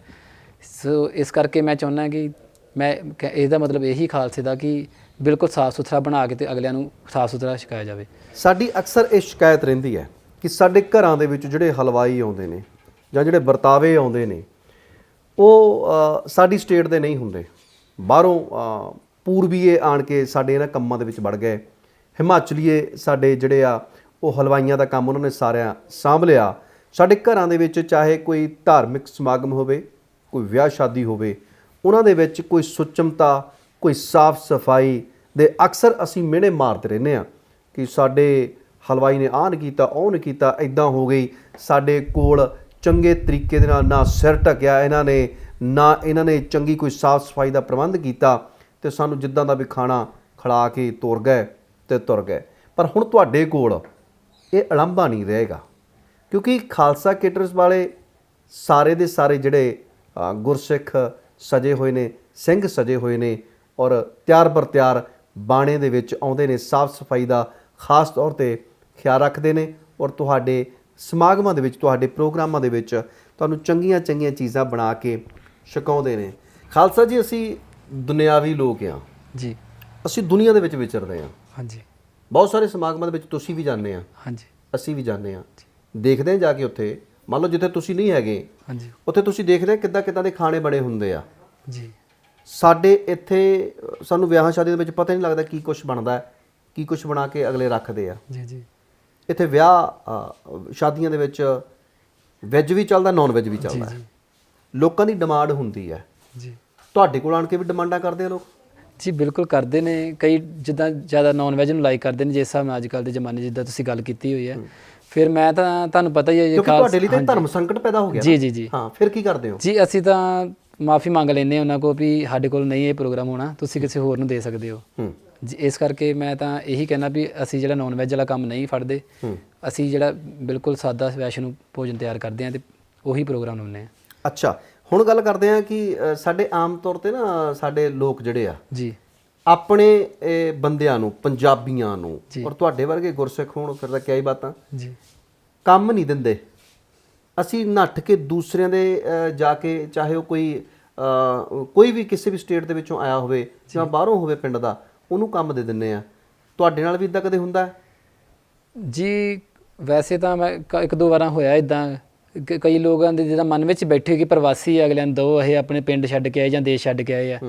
ਸੋ ਇਸ ਕਰਕੇ ਮੈਂ ਚਾਹੁੰਦਾ ਕਿ ਮੈਂ ਇਹਦਾ ਮਤਲਬ ਇਹੀ ਖਾਲਸੇ ਦਾ ਕਿ ਬਿਲਕੁਲ ਸਾਫ਼ ਸੁਥਰਾ ਬਣਾ ਕੇ ਤੇ ਅਗਲਿਆਂ ਨੂੰ ਸਾਫ਼ ਸੁਥਰਾ ਸਿਖਾਇਆ ਜਾਵੇ।
ਸਾਡੀ ਅਕਸਰ ਇਹ ਸ਼ਿਕਾਇਤ ਰਹਿੰਦੀ ਹੈ ਕਿ ਸਾਡੇ ਘਰਾਂ ਦੇ ਵਿੱਚ ਜਿਹੜੇ ਹਲਵਾਈ ਆਉਂਦੇ ਨੇ ਜਾਂ ਜਿਹੜੇ ਵਰਤਾਵੇ ਆਉਂਦੇ ਨੇ ਉਹ ਸਾਡੀ ਸਟੇਟ ਦੇ ਨਹੀਂ ਹੁੰਦੇ। ਬਾਹਰੋਂ ਪੂਰਬੀਏ ਆਣ ਕੇ ਸਾਡੇ ਇਹਨਾਂ ਕੰਮਾਂ ਦੇ ਵਿੱਚ ਵੜ ਗਏ। ਹਿਮਾਚਲੀਏ ਸਾਡੇ ਜਿਹੜੇ ਆ, ਉਹ ਹਲਵਾਈਆਂ ਦਾ ਕੰਮ ਉਹਨਾਂ ਨੇ ਸਾਰਿਆਂ ਸਾਂਭ ਲਿਆ। ਸਾਡੇ ਘਰਾਂ ਦੇ ਵਿੱਚ ਚਾਹੇ ਕੋਈ ਧਾਰਮਿਕ ਸਮਾਗਮ ਹੋਵੇ, ਕੋਈ ਵਿਆਹ ਸ਼ਾਦੀ ਹੋਵੇ, ਉਹਨਾਂ ਦੇ ਵਿੱਚ ਕੋਈ ਸੁਚਮਤਾ, ਕੋਈ ਸਾਫ਼ ਸਫ਼ਾਈ ਦੇ ਅਕਸਰ ਅਸੀਂ ਮਿਹਣੇ ਮਾਰਦੇ ਰਹਿੰਦੇ ਆ ਕਿ ਸਾਡੇ ਹਲਵਾਈ ਨੇ ਆਹ ਨਹੀਂ ਕੀਤਾ, ਉਹ ਨਹੀਂ ਕੀਤਾ ਇਦਾਂ ਹੋ ਗਈ। ਸਾਡੇ ਕੋਲ ਚੰਗੇ ਤਰੀਕੇ ਦੇ ਨਾਲ ਨਾ ਸਿਰ ਢੱਕਿਆ ਇਹਨਾਂ ਨੇ, ਨਾ ਇਹਨਾਂ ਨੇ ਚੰਗੀ ਕੋਈ ਸਾਫ਼ ਸਫ਼ਾਈ ਦਾ ਪ੍ਰਬੰਧ ਕੀਤਾ ਤੇ ਸਾਨੂੰ ਜਿੱਦਾਂ ਦਾ ਵੀ ਖਾਣਾ ਖਿਲਾ ਕੇ ਤੁਰ ਗਏ ਤੇ ਤੁਰ ਗਏ। ਪਰ ਹੁਣ ਤੁਹਾਡੇ ਕੋਲ ਇਹ ਅਲੰਭਾ ਨਹੀਂ ਰਹੇਗਾ, ਕਿਉਂਕਿ ਖਾਲਸਾ ਕੇਟਰਸ ਵਾਲੇ ਸਾਰੇ ਦੇ ਸਾਰੇ ਜਿਹੜੇ ਗੁਰਸਿੱਖ ਸਜੇ ਹੋਏ ਨੇ, ਸਿੰਘ ਸਜੇ ਹੋਏ ਨੇ ਔਰ ਤਿਆਰ ਬਰ ਤਿਆਰ ਬਾਣੇ ਦੇ ਵਿੱਚ ਆਉਂਦੇ ਨੇ, ਸਾਫ਼ ਸਫ਼ਾਈ ਦਾ ਖਾਸ ਤੌਰ ਤੇ ਖਿਆਲ ਰੱਖਦੇ ਨੇ ਔਰ ਤੁਹਾਡੇ ਸਮਾਗਮਾਂ ਦੇ ਵਿੱਚ ਤੁਹਾਡੇ ਪ੍ਰੋਗਰਾਮਾਂ ਦੇ ਵਿੱਚ ਤੁਹਾਨੂੰ ਚੰਗੀਆਂ ਚੰਗੀਆਂ ਚੀਜ਼ਾਂ ਬਣਾ ਕੇ ਛਕਾਉਂਦੇ ਨੇ। ਖਾਲਸਾ ਜੀ ਅਸੀਂ ਦੁਨਿਆਵੀ ਲੋਕ ਆ
ਜੀ।
ਅਸੀਂ ਦੁਨੀਆ ਦੇ ਵਿੱਚ ਵਿਚਰਦੇ ਆ
ਹਾਂਜੀ।
ਬਹੁਤ ਸਾਰੇ ਸਮਾਗਮਾਂ ਦੇ ਵਿੱਚ ਤੁਸੀਂ ਵੀ ਜਾਂਦੇ ਆ
ਹਾਂਜੀ।
ਅਸੀਂ ਵੀ ਜਾਂਦੇ ਆ ਦੇਖਦੇ ਆ ਜਾ ਕੇ ਉੱਥੇ। ਮੰਨ ਲਓ ਜਿੱਥੇ ਤੁਸੀਂ ਨਹੀਂ ਹੈਗੇ
ਹਾਂਜੀ।
ਉੱਥੇ ਤੁਸੀਂ ਦੇਖਦੇ ਆ ਕਿੱਦਾਂ ਕਿੱਦਾਂ ਦੇ ਖਾਣੇ ਬਣੇ ਹੁੰਦੇ ਆ।
ਜੀ।
ਸਾਡੇ ਇੱਥੇ ਸਾਨੂੰ ਵਿਆਹਾਂ ਸ਼ਾਦੀਆਂ ਦੇ ਵਿੱਚ ਪਤਾ ਨਹੀਂ ਲੱਗਦਾ ਕੀ ਕੁਝ ਬਣਦਾ ਕੀ ਕੁਝ ਬਣਾ ਕੇ ਅਗਲੇ ਰੱਖਦੇ ਆ।
ਜੀ ਜੀ।
ਇੱਥੇ ਵਿਆਹ ਸ਼ਾਦੀਆਂ ਦੇ ਵਿੱਚ ਵੈਜ ਵੀ ਚੱਲਦਾ ਨਾਨ ਵੈਜ ਵੀ ਚੱਲਦਾ ਲੋਕਾਂ ਦੀ ਡਿਮਾਂਡ ਹੁੰਦੀ ਹੈ।
ਜੀ।
ਤੁਹਾਡੇ ਕੋਲ ਆਣ ਕੇ ਵੀ ਡਿਮਾਂਡਾਂ ਕਰਦੇ ਆ ਲੋਕ?
ਜੀ ਬਿਲਕੁਲ ਕਰਦੇ ਨੇ। ਕਈ ਜਿੱਦਾਂ ਜ਼ਿਆਦਾ ਨਾਨ ਵੈਜ ਨੂੰ ਲਾਈਕ ਕਰਦੇ ਨੇ ਜਿਸ ਹਿਸਾਬ ਨਾਲ ਅੱਜ ਕੱਲ੍ਹ ਦੇ ਜ਼ਮਾਨੇ ਜਿੱਦਾਂ ਤੁਸੀਂ ਗੱਲ ਕੀਤੀ ਹੋਈ ਹੈ। ਫਿਰ ਮੈਂ ਤਾਂ ਤੁਹਾਨੂੰ ਪਤਾ ਹੀ ਹੈ ਜੀ ਖਾਸ-
ਤੁਹਾਡੇ ਲਈ ਤਾਂ ਧਰਮ ਸੰਕਟ ਪੈਦਾ ਹੋ ਗਿਆ
ਜੀ ਜੀ ਜੀ।
ਹਾਂ ਫਿਰ ਕੀ ਕਰਦੇ ਹੋ?
ਜੀ ਅਸੀਂ ਤਾਂ ਮਾਫੀ ਮੰਗ ਲੈਂਦੇ ਹਾਂ ਉਹਨਾਂ ਕੋਲ ਵੀ ਸਾਡੇ ਕੋਲ ਨਹੀਂ ਇਹ ਪ੍ਰੋਗਰਾਮ ਹੋਣਾ ਤੁਸੀਂ ਕਿਸੇ ਹੋਰ ਨੂੰ ਦੇ ਸਕਦੇ ਹੋ। ਇਸ ਕਰਕੇ ਮੈਂ ਤਾਂ ਇਹੀ ਕਹਿਣਾ ਵੀ ਅਸੀਂ ਜਿਹੜਾ ਨਾਨ ਵੈਜ ਵਾਲਾ ਕੰਮ ਨਹੀਂ ਫੜਦੇ ਅਸੀਂ ਜਿਹੜਾ ਬਿਲਕੁਲ ਸਾਦਾ ਵੈਸ਼ਨੂੰ ਭੋਜਨ ਤਿਆਰ ਕਰਦੇ ਹਾਂ ਤੇ ਉਹੀ ਪ੍ਰੋਗਰਾਮ ਲਾਉਂਦੇ ਹਾਂ।
ਅੱਛਾ ਹੁਣ ਗੱਲ ਕਰਦੇ ਆ ਕਿ ਸਾਡੇ ਆਮ ਤੌਰ ਤੇ ਨਾ ਸਾਡੇ ਲੋਕ ਜਿਹੜੇ ਆ
ਜੀ।
ਆਪਣੇ ਇਹ ਬੰਦਿਆਂ ਨੂੰ ਪੰਜਾਬੀਆਂ ਨੂੰ। ਔਰ ਤੁਹਾਡੇ ਵਰਗੇ ਗੁਰਸਿੱਖ ਹੋਣ ਫਿਰ ਤਾਂ ਕਿਆ ਹੀ ਬਾਤਾਂ।
ਜੀ।
ਕੰਮ ਨਹੀਂ ਦਿੰਦੇ। ਅਸੀਂ ਨੱਠ ਕੇ ਦੂਸਰਿਆਂ ਦੇ ਜਾ ਕੇ ਚਾਹੇ ਉਹ ਕੋਈ ਕੋਈ ਵੀ ਕਿਸੇ ਵੀ ਸਟੇਟ ਦੇ ਵਿੱਚੋਂ ਆਇਆ ਹੋਵੇ ਜਾਂ ਬਾਹਰੋਂ ਹੋਵੇ ਪਿੰਡ ਦਾ ਉਹਨੂੰ ਕੰਮ ਦੇ ਦਿੰਨੇ ਆ। ਤੁਹਾਡੇ ਨਾਲ ਵੀ ਇਦਾਂ ਕਦੇ ਹੁੰਦਾ? ਹੈ
ਜੀ ਵੈਸੇ ਤਾਂ ਮੈਂ ਕ- ਇੱਕ ਦੋ ਵਾਰਾਂ ਹੋਇਆ ਇਦਾਂ ਕਈ ਲੋਕਾਂ ਦੇ ਜਿਹਦਾ ਮਨ ਵਿੱਚ ਬੈਠੇ ਕਿ ਪ੍ਰਵਾਸੀ ਆ, ਅਗਲਿਆਂ ਨੂੰ ਦੋ ਇਹ ਆਪਣੇ ਪਿੰਡ ਛੱਡ ਕੇ ਆਏ ਜਾਂ ਦੇਸ਼ ਛੱਡ ਕੇ ਆਏ ਆ।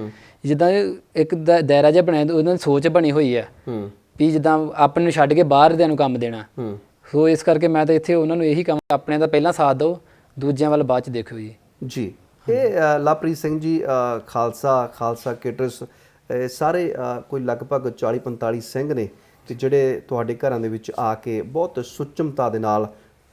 ਜਿੱਦਾਂ ਇੱਕ ਦਾ ਦਾਇਰਾ ਜਿਹਾ ਬਣਿਆ ਉਹਨਾਂ ਦੀ ਸੋਚ ਬਣੀ ਹੋਈ ਆ।
ਹੂੰ।
ਵੀ ਜਿੱਦਾਂ ਆਪਣੇ ਨੂੰ ਛੱਡ ਕੇ ਬਾਹਰ ਦੇ ਨੂੰ ਕੰਮ ਦੇਣਾ।
ਹੂੰ।
ਸੋ ਇਸ ਕਰਕੇ ਮੈਂ ਤਾਂ ਇੱਥੇ ਉਹਨਾਂ ਨੂੰ ਇਹੀ ਕਹਾਂ ਆਪਣਿਆਂ ਦਾ ਪਹਿਲਾਂ ਸਾਥ ਦਿਓ ਦੂਜਿਆਂ ਵੱਲ ਬਾਅਦ ਚ ਦੇਖਿਓ ਜੀ।
ਜੀ। ਇਹ ਅ, ਲਵਪ੍ਰੀਤ ਸਿੰਘ ਜੀ ਅ, ਖਾਲਸਾ ਖਾਲਸਾ ਕੇਟਰਸ ਸਾਰੇ ਕੋਈ ਲਗਭਗ 40 45 ਸਿੰਘ ਨੇ ਕਿ ਜਿਹੜੇ ਤੁਹਾਡੇ ਘਰਾਂ ਦੇ ਵਿੱਚ ਆ ਕੇ ਬਹੁਤ ਸੁਚਮਤਾ ਦੇ ਨਾਲ,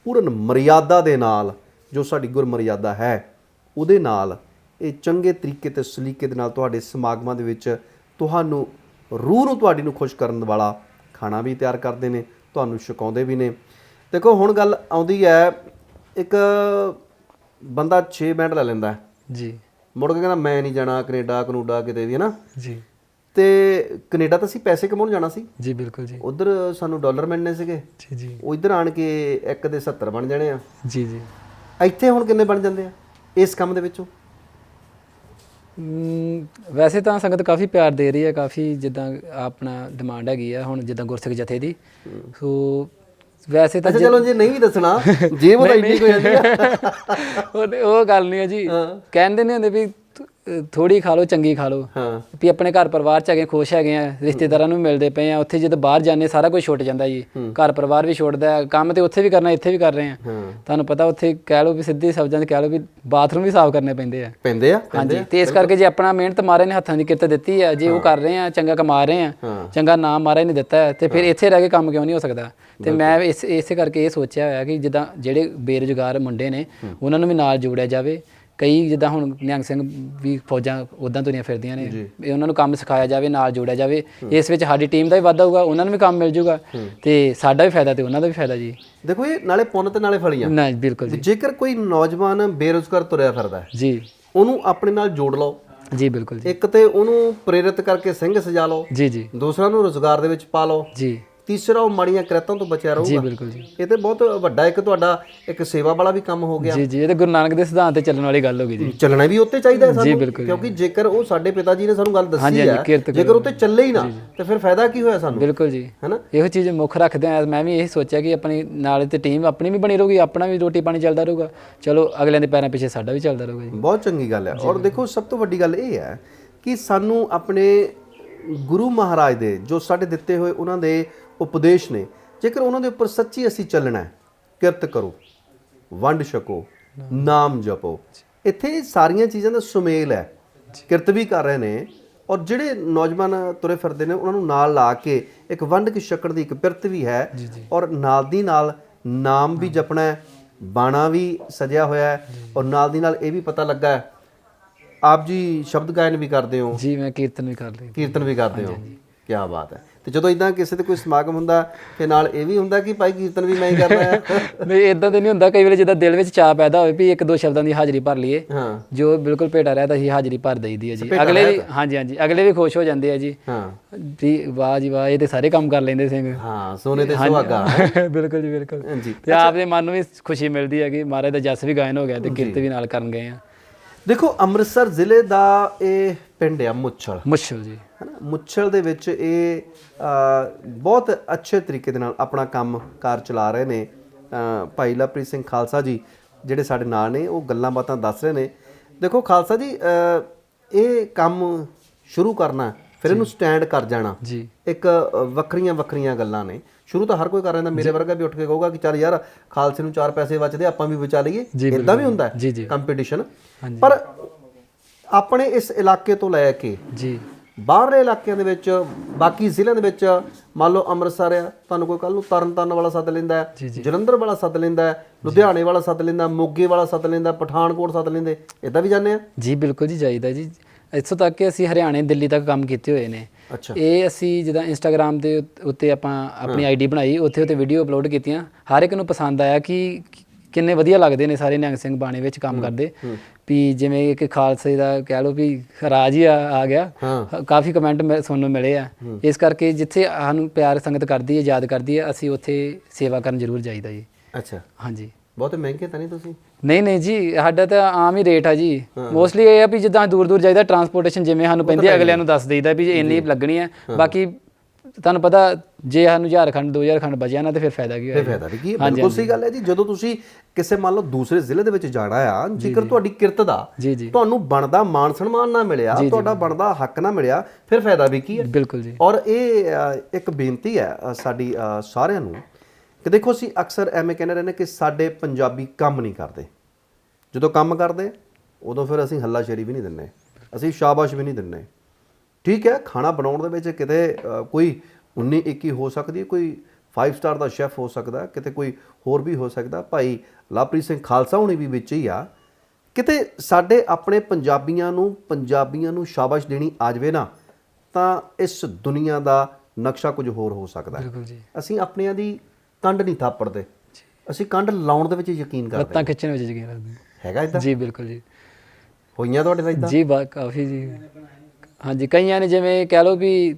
ਪੂਰਨ ਮਰਿਆਦਾ ਦੇ ਨਾਲ ਜੋ ਸਾਡੀ ਗੁਰਮਰਿਆਦਾ ਹੈ, ਉਹਦੇ ਨਾਲ, ਇਹ ਚੰਗੇ ਤਰੀਕੇ ਤੇ ਸਲੀਕੇ ਦੇ ਨਾਲ ਤੁਹਾਡੇ ਸਮਾਗਮਾਂ ਦੇ ਵਿੱਚ ਤੁਹਾਨੂੰ ਰੂਹ ਨੂੰ ਤੁਹਾਡੀ ਨੂੰ ਖੁਸ਼ ਕਰਨ ਵਾਲਾ ਖਾਣਾ ਵੀ ਤਿਆਰ ਕਰਦੇ ਨੇ, ਤੁਹਾਨੂੰ ਛਕਾਉਂਦੇ ਵੀ ਨੇ। ਦੇਖੋ, ਹੁਣ ਗੱਲ ਆਉਂਦੀ ਹੈ, ਇੱਕ ਬੰਦਾ 6 ਮਿੰਟ ਲੈ ਲੈਂਦਾ
ਜੀ।
ਮੁੜ ਕੇ ਕਹਿੰਦਾ ਮੈਂ ਨਹੀਂ ਜਾਣਾ ਕੈਨੇਡਾ ਕਨੂਡਾ ਕਿਤੇ ਵੀ ਹੈ ਨਾ
ਜੀ।
ਤੇ ਕੈਨੇਡਾ ਤਾਂ ਅਸੀਂ ਪੈਸੇ ਕਮਾਉਣ ਜਾਣਾ ਸੀ।
ਜੀ ਬਿਲਕੁਲ ਜੀ।
ਉਧਰ ਸਾਨੂੰ ਡਾਲਰ ਮਿਲਣੇ ਸੀਗੇ।
ਜੀ ਜੀ।
ਉਹ ਇੱਧਰ ਆਣ ਕੇ ਇੱਕ ਦੇ 70 ਬਣ ਜਾਣੇ ਆ।
ਜੀ ਜੀ।
ਇੱਥੇ ਹੁਣ ਕਿੰਨੇ ਬਣ ਜਾਂਦੇ ਆ ਇਸ ਕੰਮ ਦੇ ਵਿੱਚੋਂ?
ਵੈਸੇ ਤਾਂ ਸੰਗਤ ਕਾਫੀ ਪਿਆਰ ਦੇ ਰਹੀ ਹੈ ਕਾਫੀ ਜਿੱਦਾਂ ਆਪਣਾ ਡਿਮਾਂਡ ਹੈਗੀ ਆ ਹੁਣ ਜਿੱਦਾਂ ਗੁਰਸਿੱਖ ਜਥੇ ਦੀ। ਸੋ ਵੈਸੇ ਤਾਂ
ਅੱਛਾ ਚਲੋ ਜੇ ਨਹੀਂ ਦੱਸਣਾ ਜੇ ਉਹ ਇੰਨੀ ਕੋਈ ਆ।
ਉਹ ਗੱਲ ਨਹੀਂ ਹੈ ਜੀ। ਕਹਿੰਦੇ ਨੇ ਹੁੰਦੇ ਵੀ ਥੋੜੀ ਖਾ ਲਓ ਚੰਗੀ ਖਾ ਲਓ।
ਹਾਂ।
ਵੀ ਆਪਣੇ ਘਰ ਪਰਿਵਾਰ ਚ ਹੈਗੇ ਖੁਸ਼ ਹੈਗੇ ਆ ਰਿਸ਼ਤੇਦਾਰਾਂ ਨੂੰ ਮਿਲਦੇ ਪਏ ਆ। ਉੱਥੇ ਜਦੋਂ ਬਾਹਰ ਜਾਂਦੇ ਸਾਰਾ ਕੁਝ ਛੁੱਟ ਜਾਂਦਾ ਜੀ। ਘਰ ਪਰਿਵਾਰ ਵੀ ਛੁੱਟਦਾ ਕੰਮ ਤੇ ਉੱਥੇ ਵੀ ਕਰਨਾ ਇੱਥੇ ਵੀ ਕਰ ਰਹੇ ਆ। ਤੁਹਾਨੂੰ ਪਤਾ ਉੱਥੇ ਕਹਿ ਲਓ ਵੀ ਸਿੱਧੀ ਸ਼ਬਦਾਂ 'ਚ ਕਹਿ ਲਓ ਵੀ ਬਾਥਰੂਮ ਵੀ ਸਾਫ਼ ਕਰਨੇ ਪੈਂਦੇ ਆ।
ਪੈਂਦੇ ਆ
ਹਾਂਜੀ ਤੇ ਇਸ ਕਰਕੇ ਜੇ ਆਪਣਾ ਮਿਹਨਤ ਮਾਰੇ ਨੇ ਹੱਥਾਂ ਦੀ ਕਿਰਤ ਦਿੱਤੀ ਆ ਜੇ ਉਹ ਕਰ ਰਹੇ ਆ ਚੰਗਾ ਕਮਾ ਰਹੇ ਆ। ਚੰਗਾ ਨਾਮ ਮਾਰੇ ਨੇ ਦਿੱਤਾ ਤੇ ਫਿਰ ਇੱਥੇ ਰਹਿ ਕੇ ਕੰਮ ਕਿਉਂ ਨਹੀਂ ਹੋ ਸਕਦਾ? ਤੇ ਮੈਂ ਇਸ ਇਸੇ ਕਰਕੇ ਇਹ ਸੋਚਿਆ ਹੋਇਆ ਕਿ ਜਿੱਦਾਂ ਜਿਹੜੇ ਬੇਰੁਜ਼ਗਾਰ ਮੁੰਡੇ ਨੇ ਉਹਨਾਂ ਨੂੰ ਵੀ ਨਾਲ ਜੋੜਿਆ ਜਾਵੇ। ਕਈ ਜਿੱਦਾਂ ਹੁਣ ਨਿਹੰਗ ਸਿੰਘ ਵੀ ਫੌਜਾਂ ਉਦਾਂ ਤੁਰੀਆਂ ਫਿਰਦੀਆਂ ਨੇ ਇਹ ਉਹਨਾਂ ਨੂੰ ਕੰਮ ਸਿਖਾਇਆ ਜਾਵੇ ਨਾਲ ਜੋੜਿਆ ਜਾਵੇ। ਇਸ ਵਿੱਚ ਸਾਡੀ ਟੀਮ ਦਾ ਵੀ ਵਾਧਾ ਹੋਊਗਾ ਉਹਨਾਂ ਨੂੰ ਵੀ ਕੰਮ ਮਿਲ ਜਾਊਗਾ ਤੇ ਸਾਡਾ ਵੀ ਫਾਇਦਾ ਤੇ ਉਹਨਾਂ ਦਾ ਵੀ ਫਾਇਦਾ ਜੀ।
ਦੇਖੋ ਇਹ ਨਾਲੇ ਪੁੰਨ ਤੇ ਨਾਲੇ ਫਲੀਆਂ।
ਨਾ ਬਿਲਕੁਲ ਜੀ।
ਜੇਕਰ ਕੋਈ ਨੌਜਵਾਨ ਬੇਰੁਜ਼ਗਾਰ ਤੁਰਿਆ ਫਿਰਦਾ ਹੈ
ਜੀ।
ਉਹਨੂੰ ਆਪਣੇ ਨਾਲ ਜੋੜ ਲਓ।
ਜੀ ਬਿਲਕੁਲ ਜੀ।
ਇੱਕ ਤੇ ਉਹਨੂੰ ਪ੍ਰੇਰਿਤ ਕਰਕੇ ਸਿੰਘ ਸਜਾ ਲਓ।
ਜੀ ਜੀ।
ਦੂਸਰਾ ਨੂੰ ਰੋਜ਼ਗਾਰ ਦੇ ਵਿੱਚ ਪਾ ਲਓ।
ਜੀ।
ਤੀਸਰਾ ਉਹ ਮਾੜੀਆਂ ਕਰਤਾਂ ਤੋਂ ਬਚਿਆ
ਜੀ
ਰਹੂਗਾ।
ਬਿਲਕੁਲ ਜੀ।
ਇਹ ਤੇ ਬਹੁਤ ਵੱਡਾ ਇੱਕ ਤੁਹਾਡਾ ਇੱਕ ਸੇਵਾ ਵਾਲਾ ਵੀ ਕੰਮ ਹੋ ਗਿਆ।
ਜੀ ਜੀ ਇਹ ਤਾਂ ਗੁਰੂ ਨਾਨਕ ਦੇ ਸਿਧਾਂਤ ਤੇ ਚੱਲਣ ਵਾਲੀ ਗੱਲ ਹੋ ਗਈ ਜੀ।
ਚੱਲਣਾ ਵੀ ਉੱਤੇ ਚਾਹੀਦਾ ਹੈ ਸਾਨੂੰ। ਕਿਉਂਕਿ ਜੇਕਰ ਉਹ ਸਾਡੇ ਪਿਤਾ ਜੀ ਨੇ ਸਾਨੂੰ ਗੱਲ ਦੱਸੀ ਹੈ ਜੇਕਰ ਉੱਤੇ ਚੱਲੇ ਹੀ ਨਾ ਤੇ ਫਿਰ ਫਾਇਦਾ ਕੀ ਹੋਇਆ ਸਾਨੂੰ?
ਬਿਲਕੁਲ ਜੀ।
ਹੈਨਾ?
ਇਹੋ ਚੀਜ਼ ਮੁੱਖ ਰੱਖਦੇ ਆ ਮੈਂ ਵੀ ਇਹ ਸੋਚਿਆ ਕਿ ਆਪਣੀ ਨਾਲ ਤੇ ਟੀਮ ਆਪਣੀ ਵੀ ਬਣੀ ਰਹੂਗੀ ਆਪਣਾ ਵੀ ਰੋਟੀ ਪਾਣੀ ਚੱਲਦਾ ਰਹੂਗਾ। ਚਲੋ ਅਗਲਿਆਂ ਦੇ ਪੈਰਾਂ ਪਿੱਛੇ ਸਾਡਾ ਵੀ ਚੱਲਦਾ ਰਹੂਗਾ ਜੀ।
ਬਹੁਤ ਚੰਗੀ ਗੱਲ ਹੈ। ਔਰ ਦੇਖੋ ਸਭ ਤੋਂ ਵੱਡੀ ਗੱਲ ਇਹ ਹੈ ਕਿ ਸਾਨੂੰ ਆਪਣੇ ਗੁਰੂ ਮਹਾਰਾਜ ਦੇ ਜੋ ਸਾਡੇ ਦਿੱਤੇ ਹੋਏ ਉਹਨਾਂ ਦੇ ਉਪਦੇਸ਼ ਨੇ। ਜੇਕਰ ਉਹਨਾਂ ਦੇ ਉੱਪਰ ਸੱਚੀ ਅਸੀਂ ਚੱਲਣਾ ਹੈ ਕਿਰਤ ਕਰੋ ਵੰਡ ਛਕੋ ਨਾਮ ਜਪੋ। ਇੱਥੇ ਸਾਰੀਆਂ ਚੀਜ਼ਾਂ ਦਾ ਸੁਮੇਲ ਹੈ। ਕਿਰਤ ਵੀ ਕਰ ਰਹੇ ਨੇ ਔਰ ਜਿਹੜੇ ਨੌਜਵਾਨ ਤੁਰੇ ਫਿਰਦੇ ਨੇ ਉਹਨਾਂ ਨੂੰ ਨਾਲ ਲਾ ਕੇ ਇੱਕ ਵੰਡ ਕੇ ਛਕਣ ਦੀ ਇੱਕ ਪਿਰਤ ਵੀ ਹੈ। ਔਰ ਨਾਲ ਦੀ ਨਾਲ ਨਾਮ ਵੀ ਜਪਣਾ ਹੈ ਬਾਣਾ ਵੀ ਸਜਿਆ ਹੋਇਆ ਹੈ ਔਰ ਨਾਲ ਦੀ ਨਾਲ ਇਹ ਵੀ ਪਤਾ ਲੱਗਾ ਹੈ ਆਪ ਜੀ ਸ਼ਬਦ ਗਾਇਨ ਵੀ ਕਰਦੇ ਹੋ।
ਜੀ ਮੈਂ ਕੀਰਤਨ ਵੀ ਕਰ ਲਈ।
ਕੀਰਤਨ ਵੀ ਕਰਦੇ ਹੋ। ਕੀ ਬਾਤ ਹੈ। ਤੇ ਜਦੋਂ ਇਦਾਂ ਕਿਸੇ ਤੇ ਕੋਈ ਸਮਾਗਮ ਹੁੰਦਾ ਤੇ ਨਾਲ ਇਹ ਵੀ ਹੁੰਦਾ ਕਿ ਭਾਈ ਕੀਰਤਨ ਵੀ ਮੈਂ ਹੀ ਕਰਨਾ ਹੈ
ਨਹੀਂ ਇਦਾਂ ਤੇ ਨਹੀਂ ਹੁੰਦਾ ਕਈ ਵੇਲੇ ਜਿੱਦਾਂ ਦਿਲ ਵਿੱਚ ਚਾਹ ਪੈਦਾ ਹੋਵੇ ਵੀ ਇੱਕ ਦੋ ਸ਼ਬਦਾਂ ਦੀ ਹਾਜ਼ਰੀ ਭਰ ਲਈਏ
ਹਾਂ।
ਜੋ ਬਿਲਕੁਲ ਭੇਟਾ ਰਹਿਦਾ ਸੀ ਹਾਜ਼ਰੀ ਭਰ ਦਈਦੀ ਹੈ ਜੀ। ਅਗਲੇ ਵੀ ਹਾਂਜੀ ਹਾਂਜੀ ਅਗਲੇ ਵੀ ਖੁਸ਼ ਹੋ ਜਾਂਦੇ ਆ ਜੀ।
ਹਾਂ।
ਵੀ ਵਾਹ ਜੀ ਵਾਹ ਇਹ ਤੇ ਸਾਰੇ ਕੰਮ ਕਰ ਲੈਂਦੇ ਸਿੰਘ।
ਹਾਂ ਸੋਨੇ ਤੇ ਸੁਹਾਗਾ।
ਬਿਲਕੁਲ ਜੀ ਬਿਲਕੁਲ। ਤੇ ਆਪ ਦੇ ਮਨ ਨੂੰ ਵੀ ਖੁਸ਼ੀ ਮਿਲਦੀ ਹੈ ਕਿ ਮਹਾਰਾਜ ਦਾ ਜਸ ਵੀ ਗਾਇਨ ਹੋ ਗਿਆ ਤੇ ਕੀਰਤ ਵੀ ਨਾਲ ਕਰਨ ਗਏ ਆ।
ਦੇਖੋ ਅੰਮ੍ਰਿਤਸਰ ਜ਼ਿਲ੍ਹੇ ਦਾ ਇਹ ਪਿੰਡ ਆ ਮੁੱਛਲ।
ਮੁਸ਼ਕਿਲ ਜੀ।
ਹਨਾ? ਮੁੱਛਲ ਦੇ ਵਿੱਚ ਇਹ ਬਹੁਤ ਅੱਛੇ ਤਰੀਕੇ ਦੇ ਨਾਲ ਆਪਣਾ ਕੰਮ ਕਾਰ ਚਲਾ ਰਹੇ ਨੇ ਭਾਈ ਲਵਪ੍ਰੀਤ ਸਿੰਘ ਖਾਲਸਾ ਜੀ ਜਿਹੜੇ ਸਾਡੇ ਨਾਲ ਨੇ ਉਹ ਗੱਲਾਂ ਬਾਤਾਂ ਦੱਸ ਰਹੇ ਨੇ। ਦੇਖੋ ਖਾਲਸਾ ਜੀ ਇਹ ਕੰਮ ਸ਼ੁਰੂ ਕਰਨਾ ਫਿਰ ਇਹਨੂੰ ਸਟੈਂਡ ਕਰ ਜਾਣਾ।
ਜੀ।
ਇੱਕ ਵੱਖਰੀਆਂ ਵੱਖਰੀਆਂ ਗੱਲਾਂ ਨੇ। ਸ਼ੁਰੂ ਤਾਂ ਹਰ ਕੋਈ ਕਰ ਰਿਹਾ ਮੇਰੇ ਵਰਗਾ ਵੀ ਉੱਠ ਕੇ ਕਹੂਗਾ ਕਿ ਚੱਲ ਯਾਰ ਖਾਲਸੇ ਨੂੰ ਚਾਰ ਪੈਸੇ ਬਚਦੇ ਆਪਾਂ ਵੀ ਬਚਾ ਲਈਏ। ਇਦਾਂ ਵੀ ਹੁੰਦਾ
ਜੀ
ਕੰਪੀਟੀਸ਼ਨ ਪਰ ਆਪਣੇ ਇਸ ਇਲਾਕੇ ਤੋਂ ਲੈ ਕੇ
ਜੀ।
ਬਾਹਰਲੇ ਇਲਾਕਿਆਂ ਦੇ ਵਿੱਚ ਬਾਕੀ ਜ਼ਿਲ੍ਹਿਆਂ ਦੇ ਵਿੱਚ ਮੰਨ ਲਓ ਅੰਮ੍ਰਿਤਸਰ ਆ ਤੁਹਾਨੂੰ ਕੋਈ ਕੱਲ ਨੂੰ ਤਰਨਤਾਰਨ ਵਾਲਾ ਸੱਦ ਲੈਂਦਾ ਜਲੰਧਰ ਵਾਲਾ ਸੱਦ ਲੈਂਦਾ ਲੁਧਿਆਣੇ ਵਾਲਾ ਸੱਦ ਲੈਂਦਾ ਮੋਗੇ ਵਾਲਾ ਸੱਦ ਲੈਂਦਾ ਪਠਾਨਕੋਟ ਸੱਦ ਲੈਂਦੇ ਇਦਾਂ ਵੀ ਜਾਂਦੇ ਆ?
ਜੀ ਬਿਲਕੁਲ ਜੀ ਜਾਈਦਾ ਜੀ। ਇੱਥੋਂ ਤੱਕ ਕਿ ਅਸੀਂ ਹਰਿਆਣੇ ਦਿੱਲੀ ਤੱਕ ਕੰਮ ਕੀਤੇ ਹੋਏ ਨੇ।
ਅੱਛਾ।
ਇਹ ਅਸੀਂ ਜਿੱਦਾਂ ਇੰਸਟਾਗ੍ਰam ਦੇ ਉੱਤੇ ਆਪਾਂ ਆਪਣੀ ਆਈਡੀ ਬਣਾਈ ਉੱਥੇ ਉੱਤੇ ਵੀਡੀਓ ਅਪਲੋਡ ਕੀਤੀਆਂ। ਹਰ ਇੱਕ ਨੂੰ ਪਸੰਦ ਆਇਆ ਕਿ ਕਿੰਨੇ ਵਧੀਆ ਲੱਗਦੇ ਨੇ ਸਾਰੇ ਨਿਹੰਗ ਸਿੰਘ ਬਾਣੇ ਵਿੱਚ ਕੰਮ ਕਰਦੇ। ਵੀ ਜਿਵੇਂ ਕਿ ਖਾਲਸੇ ਦਾ ਕਹਿ ਲਓ ਵੀ ਰਾਜ ਹੀ ਆ ਆ ਗਿਆ। ਕਾਫੀ ਕਮੈਂਟ ਸੁਣਨ ਨੂੰ ਮਿਲੇ ਆ। ਇਸ ਕਰਕੇ ਜਿੱਥੇ ਸਾਨੂੰ ਪਿਆਰ ਸੰਗਤ ਕਰਦੀ ਹੈ ਯਾਦ ਕਰਦੀ ਹੈ ਅਸੀਂ ਉੱਥੇ ਸੇਵਾ ਕਰਨ ਜ਼ਰੂਰ ਜਾਈਦਾ ਜੀ।
ਅੱਛਾ।
ਹਾਂਜੀ।
ਬਹੁਤ ਮਹਿੰਗੇ ਤਾਂ ਨਹੀਂ ਤੁਸੀਂ?
ਨਹੀਂ ਨਹੀਂ ਜੀ ਸਾਡਾ ਤਾਂ ਆਮ ਹੀ ਰੇਟ ਆ ਜੀ। ਮੋਸਟਲੀ ਇਹ ਆ ਵੀ ਜਿੱਦਾਂ ਦੂਰ ਦੂਰ ਜਾਈਦਾ ਟਰਾਂਸਪੋਰਟੇਸ਼ਨ ਜਿਵੇਂ ਸਾਨੂੰ ਪੈਂਦੀ ਅਗਲਿਆਂ ਨੂੰ ਦੱਸ ਦੇਈਦਾ ਵੀ ਇੰਨੀ ਲੱਗਣੀ ਹੈ। ਬਾਕੀ ਤੁਹਾਨੂੰ ਪਤਾ ਜੇ ਸਾਨੂੰ 1000 ਖੰਡ 2000 ਖੰਡ ਬਚਿਆ ਨਾ ਤੇ ਫਿਰ ਫਾਇਦਾ ਕੀ ਹੋਇਆ
ਫਾਇਦਾ ਕੀ ਹੈ? ਬਿਲਕੁਲ ਸਹੀ ਗੱਲ ਹੈ ਜੀ। ਜਦੋਂ ਤੁਸੀਂ ਕਿਸੇ ਮੰਨ ਲਓ ਦੂਸਰੇ ਜ਼ਿਲ੍ਹੇ ਦੇ ਵਿੱਚ ਜਾਣਾ ਆ ਜੇਕਰ ਤੁਹਾਡੀ ਕਿਰਤ ਦਾ ਤੁਹਾਨੂੰ ਬਣਦਾ ਮਾਣ ਸਨਮਾਨ ਨਾ ਮਿਲਿਆ ਤੁਹਾਡਾ ਬਣਦਾ ਹੱਕ ਨਾ ਮਿਲਿਆ ਫਿਰ ਫਾਇਦਾ ਵੀ ਕੀ ਹੈ?
ਬਿਲਕੁਲ ਜੀ।
ਔਰ ਇਹ ਇੱਕ ਬੇਨਤੀ ਹੈ ਸਾਡੀ ਸਾਰਿਆਂ ਨੂੰ ਕਿ ਦੇਖੋ ਅਸੀਂ ਅਕਸਰ ਐਵੇਂ ਕਹਿੰਦੇ ਰਹਿੰਦੇ ਕਿ ਸਾਡੇ ਪੰਜਾਬੀ ਕੰਮ ਨਹੀਂ ਕਰਦੇ। ਜਦੋਂ ਕੰਮ ਕਰਦੇ ਉਦੋਂ ਫਿਰ ਅਸੀਂ ਹੱਲਾਸ਼ੇਰੀ ਵੀ ਨਹੀਂ ਦਿੰਨੇ ਅਸੀਂ ਸ਼ਾਬਾਸ਼ ਵੀ ਨਹੀਂ ਦਿੰਨੇ ਠੀਕ ਹੈ ਖਾਣਾ ਬਣਾਉਣ ਦੇ ਵਿੱਚ ਕਿਤੇ ਕੋਈ 19 21 ਹੋ ਸਕਦੀ ਹੈ ਕੋਈ 5 ਸਟਾਰ ਦਾ ਸ਼ੈਫ ਹੋ ਸਕਦਾ ਹੈ, ਕਿਤੇ ਕੋਈ ਹੋਰ ਵੀ ਹੋ ਸਕਦਾ। ਭਾਈ ਲਵਪ੍ਰੀਤ ਸਿੰਘ ਖਾਲਸਾ ਹੁਣੀ ਵੀ ਵਿੱਚ ਹੀ ਆ। ਕਿਤੇ ਸਾਡੇ ਆਪਣੇ ਪੰਜਾਬੀਆਂ ਨੂੰ ਪੰਜਾਬੀਆਂ ਨੂੰ ਸ਼ਾਬਾਸ਼ ਦੇਣੀ ਆ ਜਾਵੇ ਨਾ ਤਾਂ ਇਸ ਦੁਨੀਆ ਦਾ ਨਕਸ਼ਾ ਕੁਝ ਹੋਰ ਹੋ ਸਕਦਾ। ਹੈ
ਬਿਲਕੁਲ ਜੀ।
ਅਸੀਂ ਆਪਣਿਆਂ ਦੀ ਕੰਡ ਨਹੀਂ ਥਾਪੜਦੇ। ਅਸੀਂ ਕੰਡ ਲਾਉਣ ਦੇ ਵਿੱਚ ਯਕੀਨ ਕਰਦੇ
ਲੱਤਾਂ ਖਿੱਚਣ ਵਿੱਚ ਯਕੀਨ ਰੱਖਦੇ
ਹੈਗਾ ਇਦਾਂ?
ਜੀ ਬਿਲਕੁਲ ਜੀ।
ਹੋਈਆਂ ਤੁਹਾਡੇ ਨਾਲ ਇਦਾਂ?
ਜੀ ਬਾ ਕਾਫੀ ਜੀ। ਹਾਂਜੀ ਕਈਆਂ ਨੇ ਜਿਵੇਂ ਕਹਿ ਲਓ ਵੀ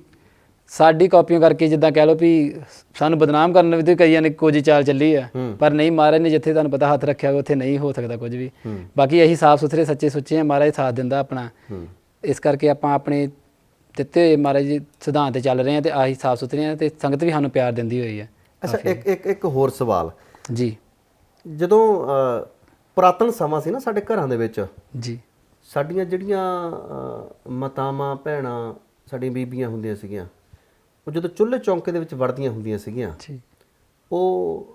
ਸਾਡੀ ਕਾਪੀਆਂ ਕਰਕੇ ਜਿੱਦਾਂ ਕਹਿ ਲਓ ਵੀ ਸਾਨੂੰ ਬਦਨਾਮ ਕਰਨ ਵੀ ਤੇ ਕਈਆਂ ਨੇ ਕੁਝ ਚਾਲ ਚੱਲੀ ਆ। ਪਰ ਨਹੀਂ ਮਹਾਰਾਜ ਨੇ ਜਿੱਥੇ ਤੁਹਾਨੂੰ ਪਤਾ ਹੱਥ ਰੱਖਿਆ ਉੱਥੇ ਨਹੀਂ ਹੋ ਸਕਦਾ ਕੁਝ ਵੀ। ਬਾਕੀ ਅਸੀਂ ਸਾਫ਼ ਸੁਥਰੇ ਸੱਚੇ ਸੁੱਚੇ ਆ ਮਹਾਰਾਜ ਸਾਥ ਦਿੰਦਾ ਆਪਣਾ। ਇਸ ਕਰਕੇ ਆਪਾਂ ਆਪਣੇ ਦਿੱਤੇ ਹੋਏ ਮਹਾਰਾਜ ਜੀ ਸਿਧਾਂਤ ਤੇ ਚੱਲ ਰਹੇ ਆ ਤੇ ਆਹੀ ਸਾਫ਼ ਸੁਥਰੇ ਆ ਤੇ ਸੰਗਤ ਵੀ ਸਾਨੂੰ ਪਿਆਰ ਦਿੰਦੀ ਹੋਈ ਹੈ
ਅੱਛਾ ਇੱਕ ਇੱਕ ਇੱਕ ਹੋਰ ਸਵਾਲ।
ਜੀ।
ਜਦੋਂ ਪੁਰਾਤਨ ਸਮਾਂ ਸੀ ਨਾ ਸਾਡੇ ਘਰਾਂ ਦੇ ਵਿੱਚ
ਜੀ।
ਸਾਡੀਆਂ ਜਿਹੜੀਆਂ ਮਾਤਾਵਾਂ ਭੈਣਾਂ ਸਾਡੀਆਂ ਬੀਬੀਆਂ ਹੁੰਦੀਆਂ ਸੀਗੀਆਂ ਉਹ ਜਦੋਂ ਚੁੱਲ੍ਹੇ ਚੌਂਕੇ ਦੇ ਵਿੱਚ ਵੜਦੀਆਂ ਹੁੰਦੀਆਂ ਸੀਗੀਆਂ
ਜੀ।
ਉਹ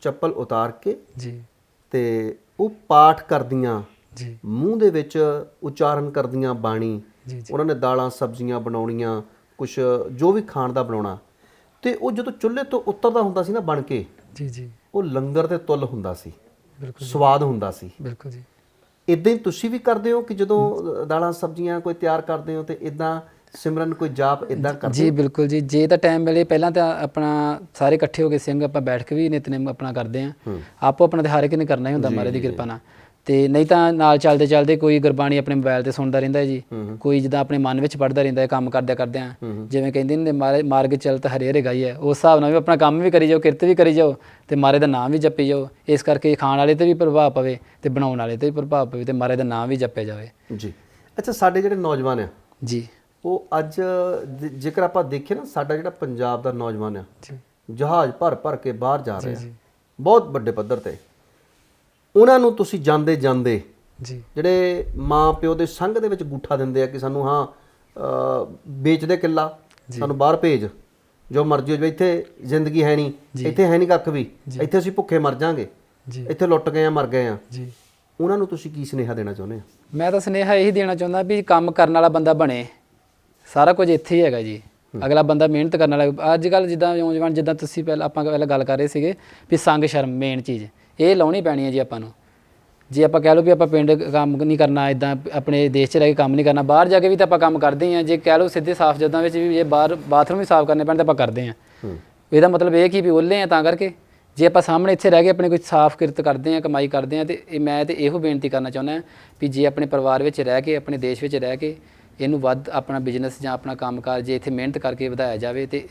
ਚੱਪਲ ਉਤਾਰ ਕੇ
ਜੀ।
ਤੇ ਉਹ ਪਾਠ ਕਰਦੀਆਂ
ਜੀ।
ਮੂੰਹ ਦੇ ਵਿੱਚ ਉਚਾਰਨ ਕਰਦੀਆਂ ਬਾਣੀ
ਜੀ ਜੀ।
ਉਹਨਾਂ ਨੇ ਦਾਲਾਂ ਸਬਜ਼ੀਆਂ ਬਣਾਉਣੀਆਂ ਕੁਝ ਜੋ ਵੀ ਖਾਣ ਦਾ ਬਣਾਉਣਾ। ਤੇ ਉਹ ਜਦੋਂ ਚੁੱਲ੍ਹੇ ਤੋਂ ਉੱਤਰਦਾ ਹੁੰਦਾ ਸੀ ਨਾ ਬਣ ਕੇ
ਜੀ ਜੀ।
ਉਹ ਲੰਗਰ ਦੇ ਤੁੱਲ ਹੁੰਦਾ ਸੀ।
ਬਿਲਕੁਲ
ਸਵਾਦ ਹੁੰਦਾ ਸੀ।
ਬਿਲਕੁਲ ਜੀ।
ਇਦਾਂ ਹੀ ਤੁਸੀਂ ਵੀ ਕਰਦੇ ਹੋ ਕਿ ਜਦੋਂ ਦਾਲਾਂ ਸਬਜ਼ੀਆਂ ਕੋਈ ਤਿਆਰ ਕਰਦੇ ਹੋ ਤੇ ਇਦਾਂ ਸਿਮਰਨ ਕੋਈ ਜਾਪ ਇਦਾਂ ਕਰਦੇ?
ਜੀ ਬਿਲਕੁਲ ਜੀ। ਜੇ ਤਾਂ ਟਾਈਮ ਮਿਲੇ ਪਹਿਲਾਂ ਤਾਂ ਆਪਣਾ ਸਾਰੇ ਇਕੱਠੇ ਹੋ ਕੇ ਸਿੰਘ ਆਪਾਂ ਬੈਠ ਕੇ ਵੀ ਨਿਤਨੇਮ ਆਪਣਾ ਕਰਦੇ ਆਂ ਆਪੋ ਆਪਣਾ ਤੇ ਹਰ ਇੱਕ ਨੇ ਕਰਨਾ ਹੀ ਹੁੰਦਾ ਮਹਾਰਾਜ ਦੀ ਕਿਰਪਾ ਨਾਲ। ਤੇ ਨਹੀਂ ਤਾਂ ਨਾਲ ਚੱਲਦੇ ਚੱਲਦੇ ਕੋਈ ਗੁਰਬਾਣੀ ਆਪਣੇ ਮੋਬਾਈਲ ਤੇ ਸੁਣਦਾ ਰਹਿੰਦਾ ਹੈ ਜੀ ਕੋਈ ਜਿੱਦਾਂ ਆਪਣੇ ਮਨ ਵਿੱਚ ਪੜਦਾ ਰਹਿੰਦਾ ਹੈ ਕੰਮ ਕਰਦਿਆਂ ਕਰਦਿਆਂ। ਜਿਵੇਂ ਕਹਿੰਦੇ ਨੇ ਮਾਰੇ ਮਾਰਗ ਚਲਤ ਹਰੇ ਹਰੇ ਗਾਈ ਹੈ। ਉਸ ਹਿਸਾਬ ਨਾਲ ਵੀ ਆਪਣਾ ਕੰਮ ਵੀ ਕਰੀ ਜਾਓ ਕਿਰਤ ਵੀ ਕਰੀ ਜਾਓ ਤੇ ਮਾਰੇ ਦਾ ਨਾਮ ਵੀ ਜਪੀ ਜਾਓ। ਇਸ ਕਰਕੇ ਖਾਣ ਵਾਲੇ ਤੇ ਵੀ ਪ੍ਰਭਾਵ ਪਵੇ ਤੇ ਬਣਾਉਣ ਵਾਲੇ ਤੇ ਵੀ ਪ੍ਰਭਾਵ ਪਵੇ ਤੇ ਮਾਰੇ ਦਾ ਨਾਮ ਵੀ ਜਪਿਆ ਜਾਵੇ।
ਜੀ। ਅੱਛਾ ਸਾਡੇ ਜਿਹੜੇ ਨੌਜਵਾਨ ਆ
ਜੀ।
ਉਹ ਅੱਜ ਜ- ਜੇਕਰ ਆਪਾਂ ਦੇਖੀਏ ਨਾ ਸਾਡਾ ਜਿਹੜਾ ਪੰਜਾਬ ਦਾ ਨੌਜਵਾਨ ਆ
ਜੀ।
ਜਹਾਜ਼ ਭਰ ਭਰ ਕੇ ਬਾਹਰ ਜਾ ਰਿਹਾ। ਬਹੁਤ ਵੱਡੇ ਪੱਧਰ ਤੇ। ਉਹਨਾਂ ਨੂੰ ਤੁਸੀਂ ਜਾਂਦੇ ਜਾਂਦੇ
ਜੀ।
ਜਿਹੜੇ ਮਾਂ ਪਿਓ ਦੇ ਸੰਗ ਦੇ ਵਿੱਚ ਗੂਠਾ ਦਿੰਦੇ ਆ ਕਿ ਸਾਨੂੰ ਹਾਂ ਅਹ, ਵੇਚ ਦੇ ਕਿੱਲਾ ਸਾਨੂੰ ਬਾਹਰ ਭੇਜ। ਜੋ ਮਰਜ਼ੀ ਹੋ ਜਾਵੇ ਇੱਥੇ ਜ਼ਿੰਦਗੀ ਹੈ ਨਹੀਂ। ਇੱਥੇ ਹੈ ਨਹੀਂ ਕੱਖ ਵੀ। ਇੱਥੇ ਅਸੀਂ ਭੁੱਖੇ ਮਰ ਜਾਾਂਗੇ।
ਜੀ।
ਇੱਥੇ ਲੁੱਟ ਗਏ ਆ ਮਰ ਗਏ ਆ।
ਜੀ।
ਉਹਨਾਂ ਨੂੰ ਤੁਸੀਂ ਕੀ ਸੁਨੇਹਾ ਦੇਣਾ ਚਾਹੁੰਦੇ ਆ?
ਮੈਂ ਤਾਂ ਸੁਨੇਹਾ ਇਹੀ ਦੇਣਾ ਚਾਹੁੰਦਾ ਵੀ ਕੰਮ ਕਰਨ ਵਾਲਾ ਬੰਦਾ ਬਣੇ। ਸਾਰਾ ਕੁਝ ਇੱਥੇ ਹੀ ਹੈਗਾ ਜੀ। ਅਗਲਾ ਬੰਦਾ ਮਿਹਨਤ ਕਰਨ ਵਾਲਾ ਅੱਜ ਕੱਲ ਜਿੱਦਾਂ ਨੌਜਵਾਨ ਜਿੱਦਾਂ ਤੁਸੀਂ ਪਹਿਲਾਂ ਆਪਾਂ ਪਹਿਲਾਂ ਗੱਲ ਕਰ ਰਹੇ ਸੀਗੇ ਵੀ ਸੰਗ ਸ਼ਰਮ ਮੇਨ ਚੀਜ਼। ਇਹ ਲਾਉਣੀ ਪੈਣੀ ਹੈ ਜੀ ਆਪਾਂ ਨੂੰ। ਜੇ ਆਪਾਂ ਕਹਿ ਲਓ ਵੀ ਆਪਾਂ ਪਿੰਡ ਕੰਮ ਨਹੀਂ ਕਰਨਾ ਇਦਾਂ ਆਪਣੇ ਦੇਸ਼ 'ਚ ਰਹਿ ਕੇ ਕੰਮ ਨਹੀਂ ਕਰਨਾ ਬਾਹਰ ਜਾ ਕੇ ਵੀ ਤਾਂ ਆਪਾਂ ਕੰਮ ਕਰਦੇ ਹੀ ਆ ਜੇ ਕਹਿ ਲਓ ਸਿੱਧੇ ਸਾਫ਼ ਜਦਾਂ ਵਿੱਚ ਵੀ ਜੇ ਬਾਹਰ ਬਾਥਰੂਮ ਵੀ ਸਾਫ਼ ਕਰਨੇ ਪੈਣ ਤਾਂ ਆਪਾਂ ਕਰਦੇ ਆ ਇਹਦਾ ਮਤਲਬ ਇਹ ਕੀ ਵੀ ਓਲੇ ਆ ਤਾਂ ਕਰਕੇ। ਜੇ ਆਪਾਂ ਸਾਹਮਣੇ ਇੱਥੇ ਰਹਿ ਕੇ ਆਪਣੇ ਕੋਈ ਸਾਫ਼ ਕਿਰਤ ਕਰਦੇ ਆ ਕਮਾਈ ਕਰਦੇ ਆ ਤੇ ਇਹ ਮੈਂ ਤੇ ਇਹੋ ਬੇਨਤੀ ਕਰਨਾ ਚਾਹੁੰਦਾ ਵੀ ਜੇ ਆਪਣੇ ਪਰਿਵਾਰ ਵਿੱਚ ਰਹਿ ਕੇ ਆਪਣੇ ਦੇਸ਼ ਵਿੱਚ ਰਹਿ ਕੇ ਇਹਨੂੰ ਵੱਧ ਆਪਣਾ ਬਿਜ਼ਨਸ ਜਾਂ ਆਪਣਾ ਕੰਮਕਾਰ ਜੇ ਇੱਥੇ ਮਿਹਨਤ ਕਰਕੇ ਵਧਾਇਆ ਜਾਵੇ ਤੇ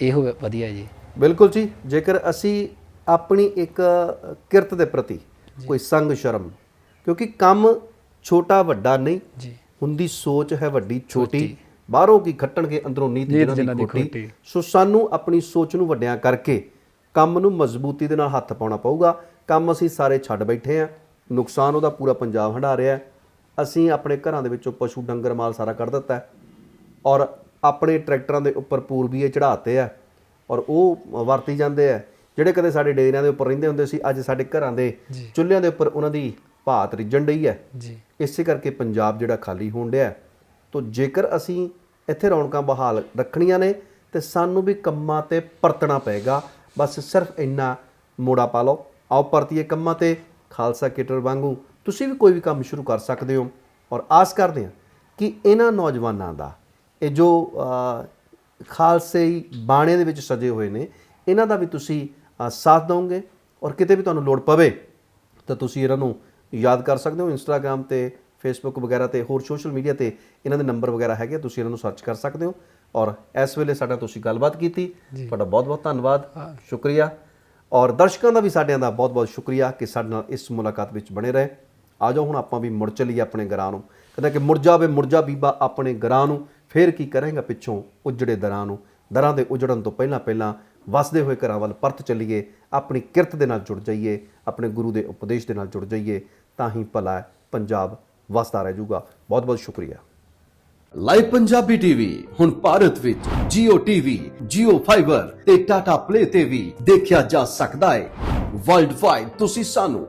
ਇਹੋ ਵਧੀਆ ਜੀ।
ਬਿਲਕੁਲ ਜੀ ਜੇਕਰ ਅਸੀਂ ਆਪਣੀ ਇੱਕ ਕਿਰਤ ਦੇ ਪ੍ਰਤੀ ਕੋਈ ਸੰਗ ਸ਼ਰਮ ਕਿਉਂਕਿ ਕੰਮ ਛੋਟਾ ਵੱਡਾ ਨਹੀਂ
ਜੀ।
ਹੁੰਦੀ ਸੋਚ ਹੈ ਵੱਡੀ ਛੋਟੀ ਬਾਹਰੋਂ ਕੀ ਖੱਟਣਗੇ ਅੰਦਰੋਂ ਨੀਤ ਜਿਹਨਾਂ ਦੀ ਖੋਟੀ। ਸੋ ਸਾਨੂੰ ਆਪਣੀ ਸੋਚ ਨੂੰ ਵੱਡਿਆਂ ਕਰਕੇ ਕੰਮ ਨੂੰ ਮਜ਼ਬੂਤੀ ਦੇ ਨਾਲ ਹੱਥ ਪਾਉਣਾ ਪਊਗਾ। ਕੰਮ ਅਸੀਂ ਸਾਰੇ ਛੱਡ ਬੈਠੇ ਆ ਨੁਕਸਾਨ ਉਹਦਾ ਪੂਰਾ ਪੰਜਾਬ ਹੰਢਾ ਰਿਹਾ ਹੈ। ਅਸੀਂ ਆਪਣੇ ਘਰਾਂ ਦੇ ਵਿੱਚੋਂ ਪਸ਼ੂ ਡੰਗਰ ਮਾਲ ਸਾਰਾ ਕੱਢ ਦਿੱਤਾ ਔਰ ਆਪਣੇ ਟਰੈਕਟਰਾਂ ਦੇ ਉੱਪਰ ਪੂਰਬੀਏ ਚੜਾਤੇ ਆ। ਔਰ ਉਹ ਵਰਤੀ ਜਾਂਦੇ ਆ। ਜਿਹੜੇ ਕਦੇ ਸਾਡੇ ਡੇਰਿਆਂ ਦੇ ਉੱਪਰ ਰਹਿੰਦੇ ਹੁੰਦੇ ਸੀ ਅੱਜ ਸਾਡੇ ਘਰਾਂ ਦੇ ਚੁੱਲ੍ਹਿਆਂ ਦੇ ਉੱਪਰ ਉਹਨਾਂ ਦੀ ਭਾਤ ਰਿੱਜਣ ਡਈ ਹੈ।
ਜੀ।
ਇਸੇ ਕਰਕੇ ਪੰਜਾਬ ਜਿਹੜਾ ਖਾਲੀ ਹੋਣ ਡਿਆ। ਤੋ ਜੇਕਰ ਅਸੀਂ ਇੱਥੇ ਰੌਣਕਾਂ ਬਹਾਲ ਰੱਖਣੀਆਂ ਨੇ ਤੇ ਸਾਨੂੰ ਵੀ ਕੰਮਾਂ ਤੇ ਪਰਤਣਾ ਪਏਗਾ। ਬਸ ਸਿਰਫ ਇੰਨਾ ਮੋੜਾ ਪਾ ਲਓ। ਆਓ ਪਰਤੀਏ ਕੰਮਾਂ ਤੇ। ਖਾਲਸਾ ਕੇਟਰ ਵਾਂਗੂ ਤੁਸੀਂ ਵੀ ਕੋਈ ਵੀ ਕੰਮ ਸ਼ੁਰੂ ਕਰ ਸਕਦੇ ਹੋ ਔਰ ਆਸ ਕਰਦੇ ਹਾਂ ਕਿ ਇਹਨਾਂ ਨੌਜਵਾਨਾਂ ਦਾ ਇਹ ਜੋ ਖਾਲਸੇ ਬਾਣੇ ਦੇ ਵਿੱਚ ਸਜੇ ਹੋਏ ਨੇ ਇਹਨਾਂ ਦਾ ਵੀ ਤੁਸੀਂ ਸਾਥ ਦਿਓਗੇ ਔਰ ਕਿਤੇ ਵੀ ਤੁਹਾਨੂੰ ਲੋੜ ਪਵੇ ਤਾਂ ਤੁਸੀਂ ਇਹਨਾਂ ਨੂੰ ਯਾਦ ਕਰ ਸਕਦੇ ਹੋ। ਇੰਸਟਾਗ੍ਰam ਤੇ ਫੇਸਬੁੱਕ ਵਗੈਰਾ ਤੇ ਹੋਰ ਸੋਸ਼ਲ ਮੀਡੀਆ ਤੇ ਇਹਨਾਂ ਦੇ ਨੰਬਰ ਵਗੈਰਾ ਹੈਗੇ ਤੁਸੀਂ ਇਹਨਾਂ ਨੂੰ ਸਰਚ ਕਰ ਸਕਦੇ ਹੋ ਔਰ ਇਸ ਵੇਲੇ ਸਾਡਾ ਤੁਸੀਂ ਗੱਲਬਾਤ ਕੀਤੀ। ਤੁਹਾਡਾ ਬਹੁਤ ਬਹੁਤ ਧੰਨਵਾਦ ਸ਼ੁਕਰੀਆ। ਔਰ ਦਰਸ਼ਕਾਂ ਦਾ ਵੀ ਸਾਡਿਆਂ ਦਾ ਬਹੁਤ ਬਹੁਤ ਸ਼ੁਕਰੀਆ ਕਿ ਸਾਡੇ ਨਾਲ ਇਸ ਮੁਲਾਕਾਤ ਵਿੱਚ ਬਣੇ ਰਹੇ। ਆ ਜਾਓ ਹੁਣ ਆਪਾਂ ਵੀ ਮੁੜ ਚੱਲੀਏ ਆਪਣੇ ਘਰਾਂ ਨੂੰ। ਕਹਿੰਦਾ ਕਿ ਮੁੜ ਜਾਵੇ ਮੁੜ ਬੀਬਾ ਆਪਣੇ ਘਰਾਂ ਨੂੰ। ਫੇਰ ਕੀ ਕਰੇਗਾ ਪਿੱਛੋਂ ਉਜੜੇ ਦਰਾਂ ਨੂੰ। ਦਰਾਂ ਦੇ ਉਜੜਨ ਤੋਂ ਪਹਿਲਾਂ ਪਹਿਲਾਂ ਵਸਦੇ ਹੋਏ ਘਰਾਂ ਵੱਲ ਪਰਤ ਚੱਲੀਏ। ਆਪਣੀ ਕਿਰਤ ਦੇ ਨਾਲ ਜੁੜ ਜਾਈਏ। ਆਪਣੇ ਗੁਰੂ ਦੇ ਉਪਦੇਸ਼ ਦੇ ਨਾਲ ਜੁੜ ਜਾਈਏ। ਤਾਂ ਹੀ ਭਲਾ ਪੰਜਾਬ ਵਸਦਾ ਰਹਿ ਜਾਊਗਾ। ਬਹੁਤ ਬਹੁਤ ਸ਼ੁਕਰੀਆ।
ਲਾਈਵ ਪੰਜਾਬੀ ਟੀਵੀ ਹੁਣ ਭਾਰਤ ਵਿੱਚ Jio TV, Jio Fiber ਤੇ Tata Play ਤੇ ਵੀ ਦੇਖਿਆ ਜਾ ਸਕਦਾ ਹੈ। ਵਰਲਡ ਵਾਈਡ ਤੁਸੀਂ ਸਾਨੂੰ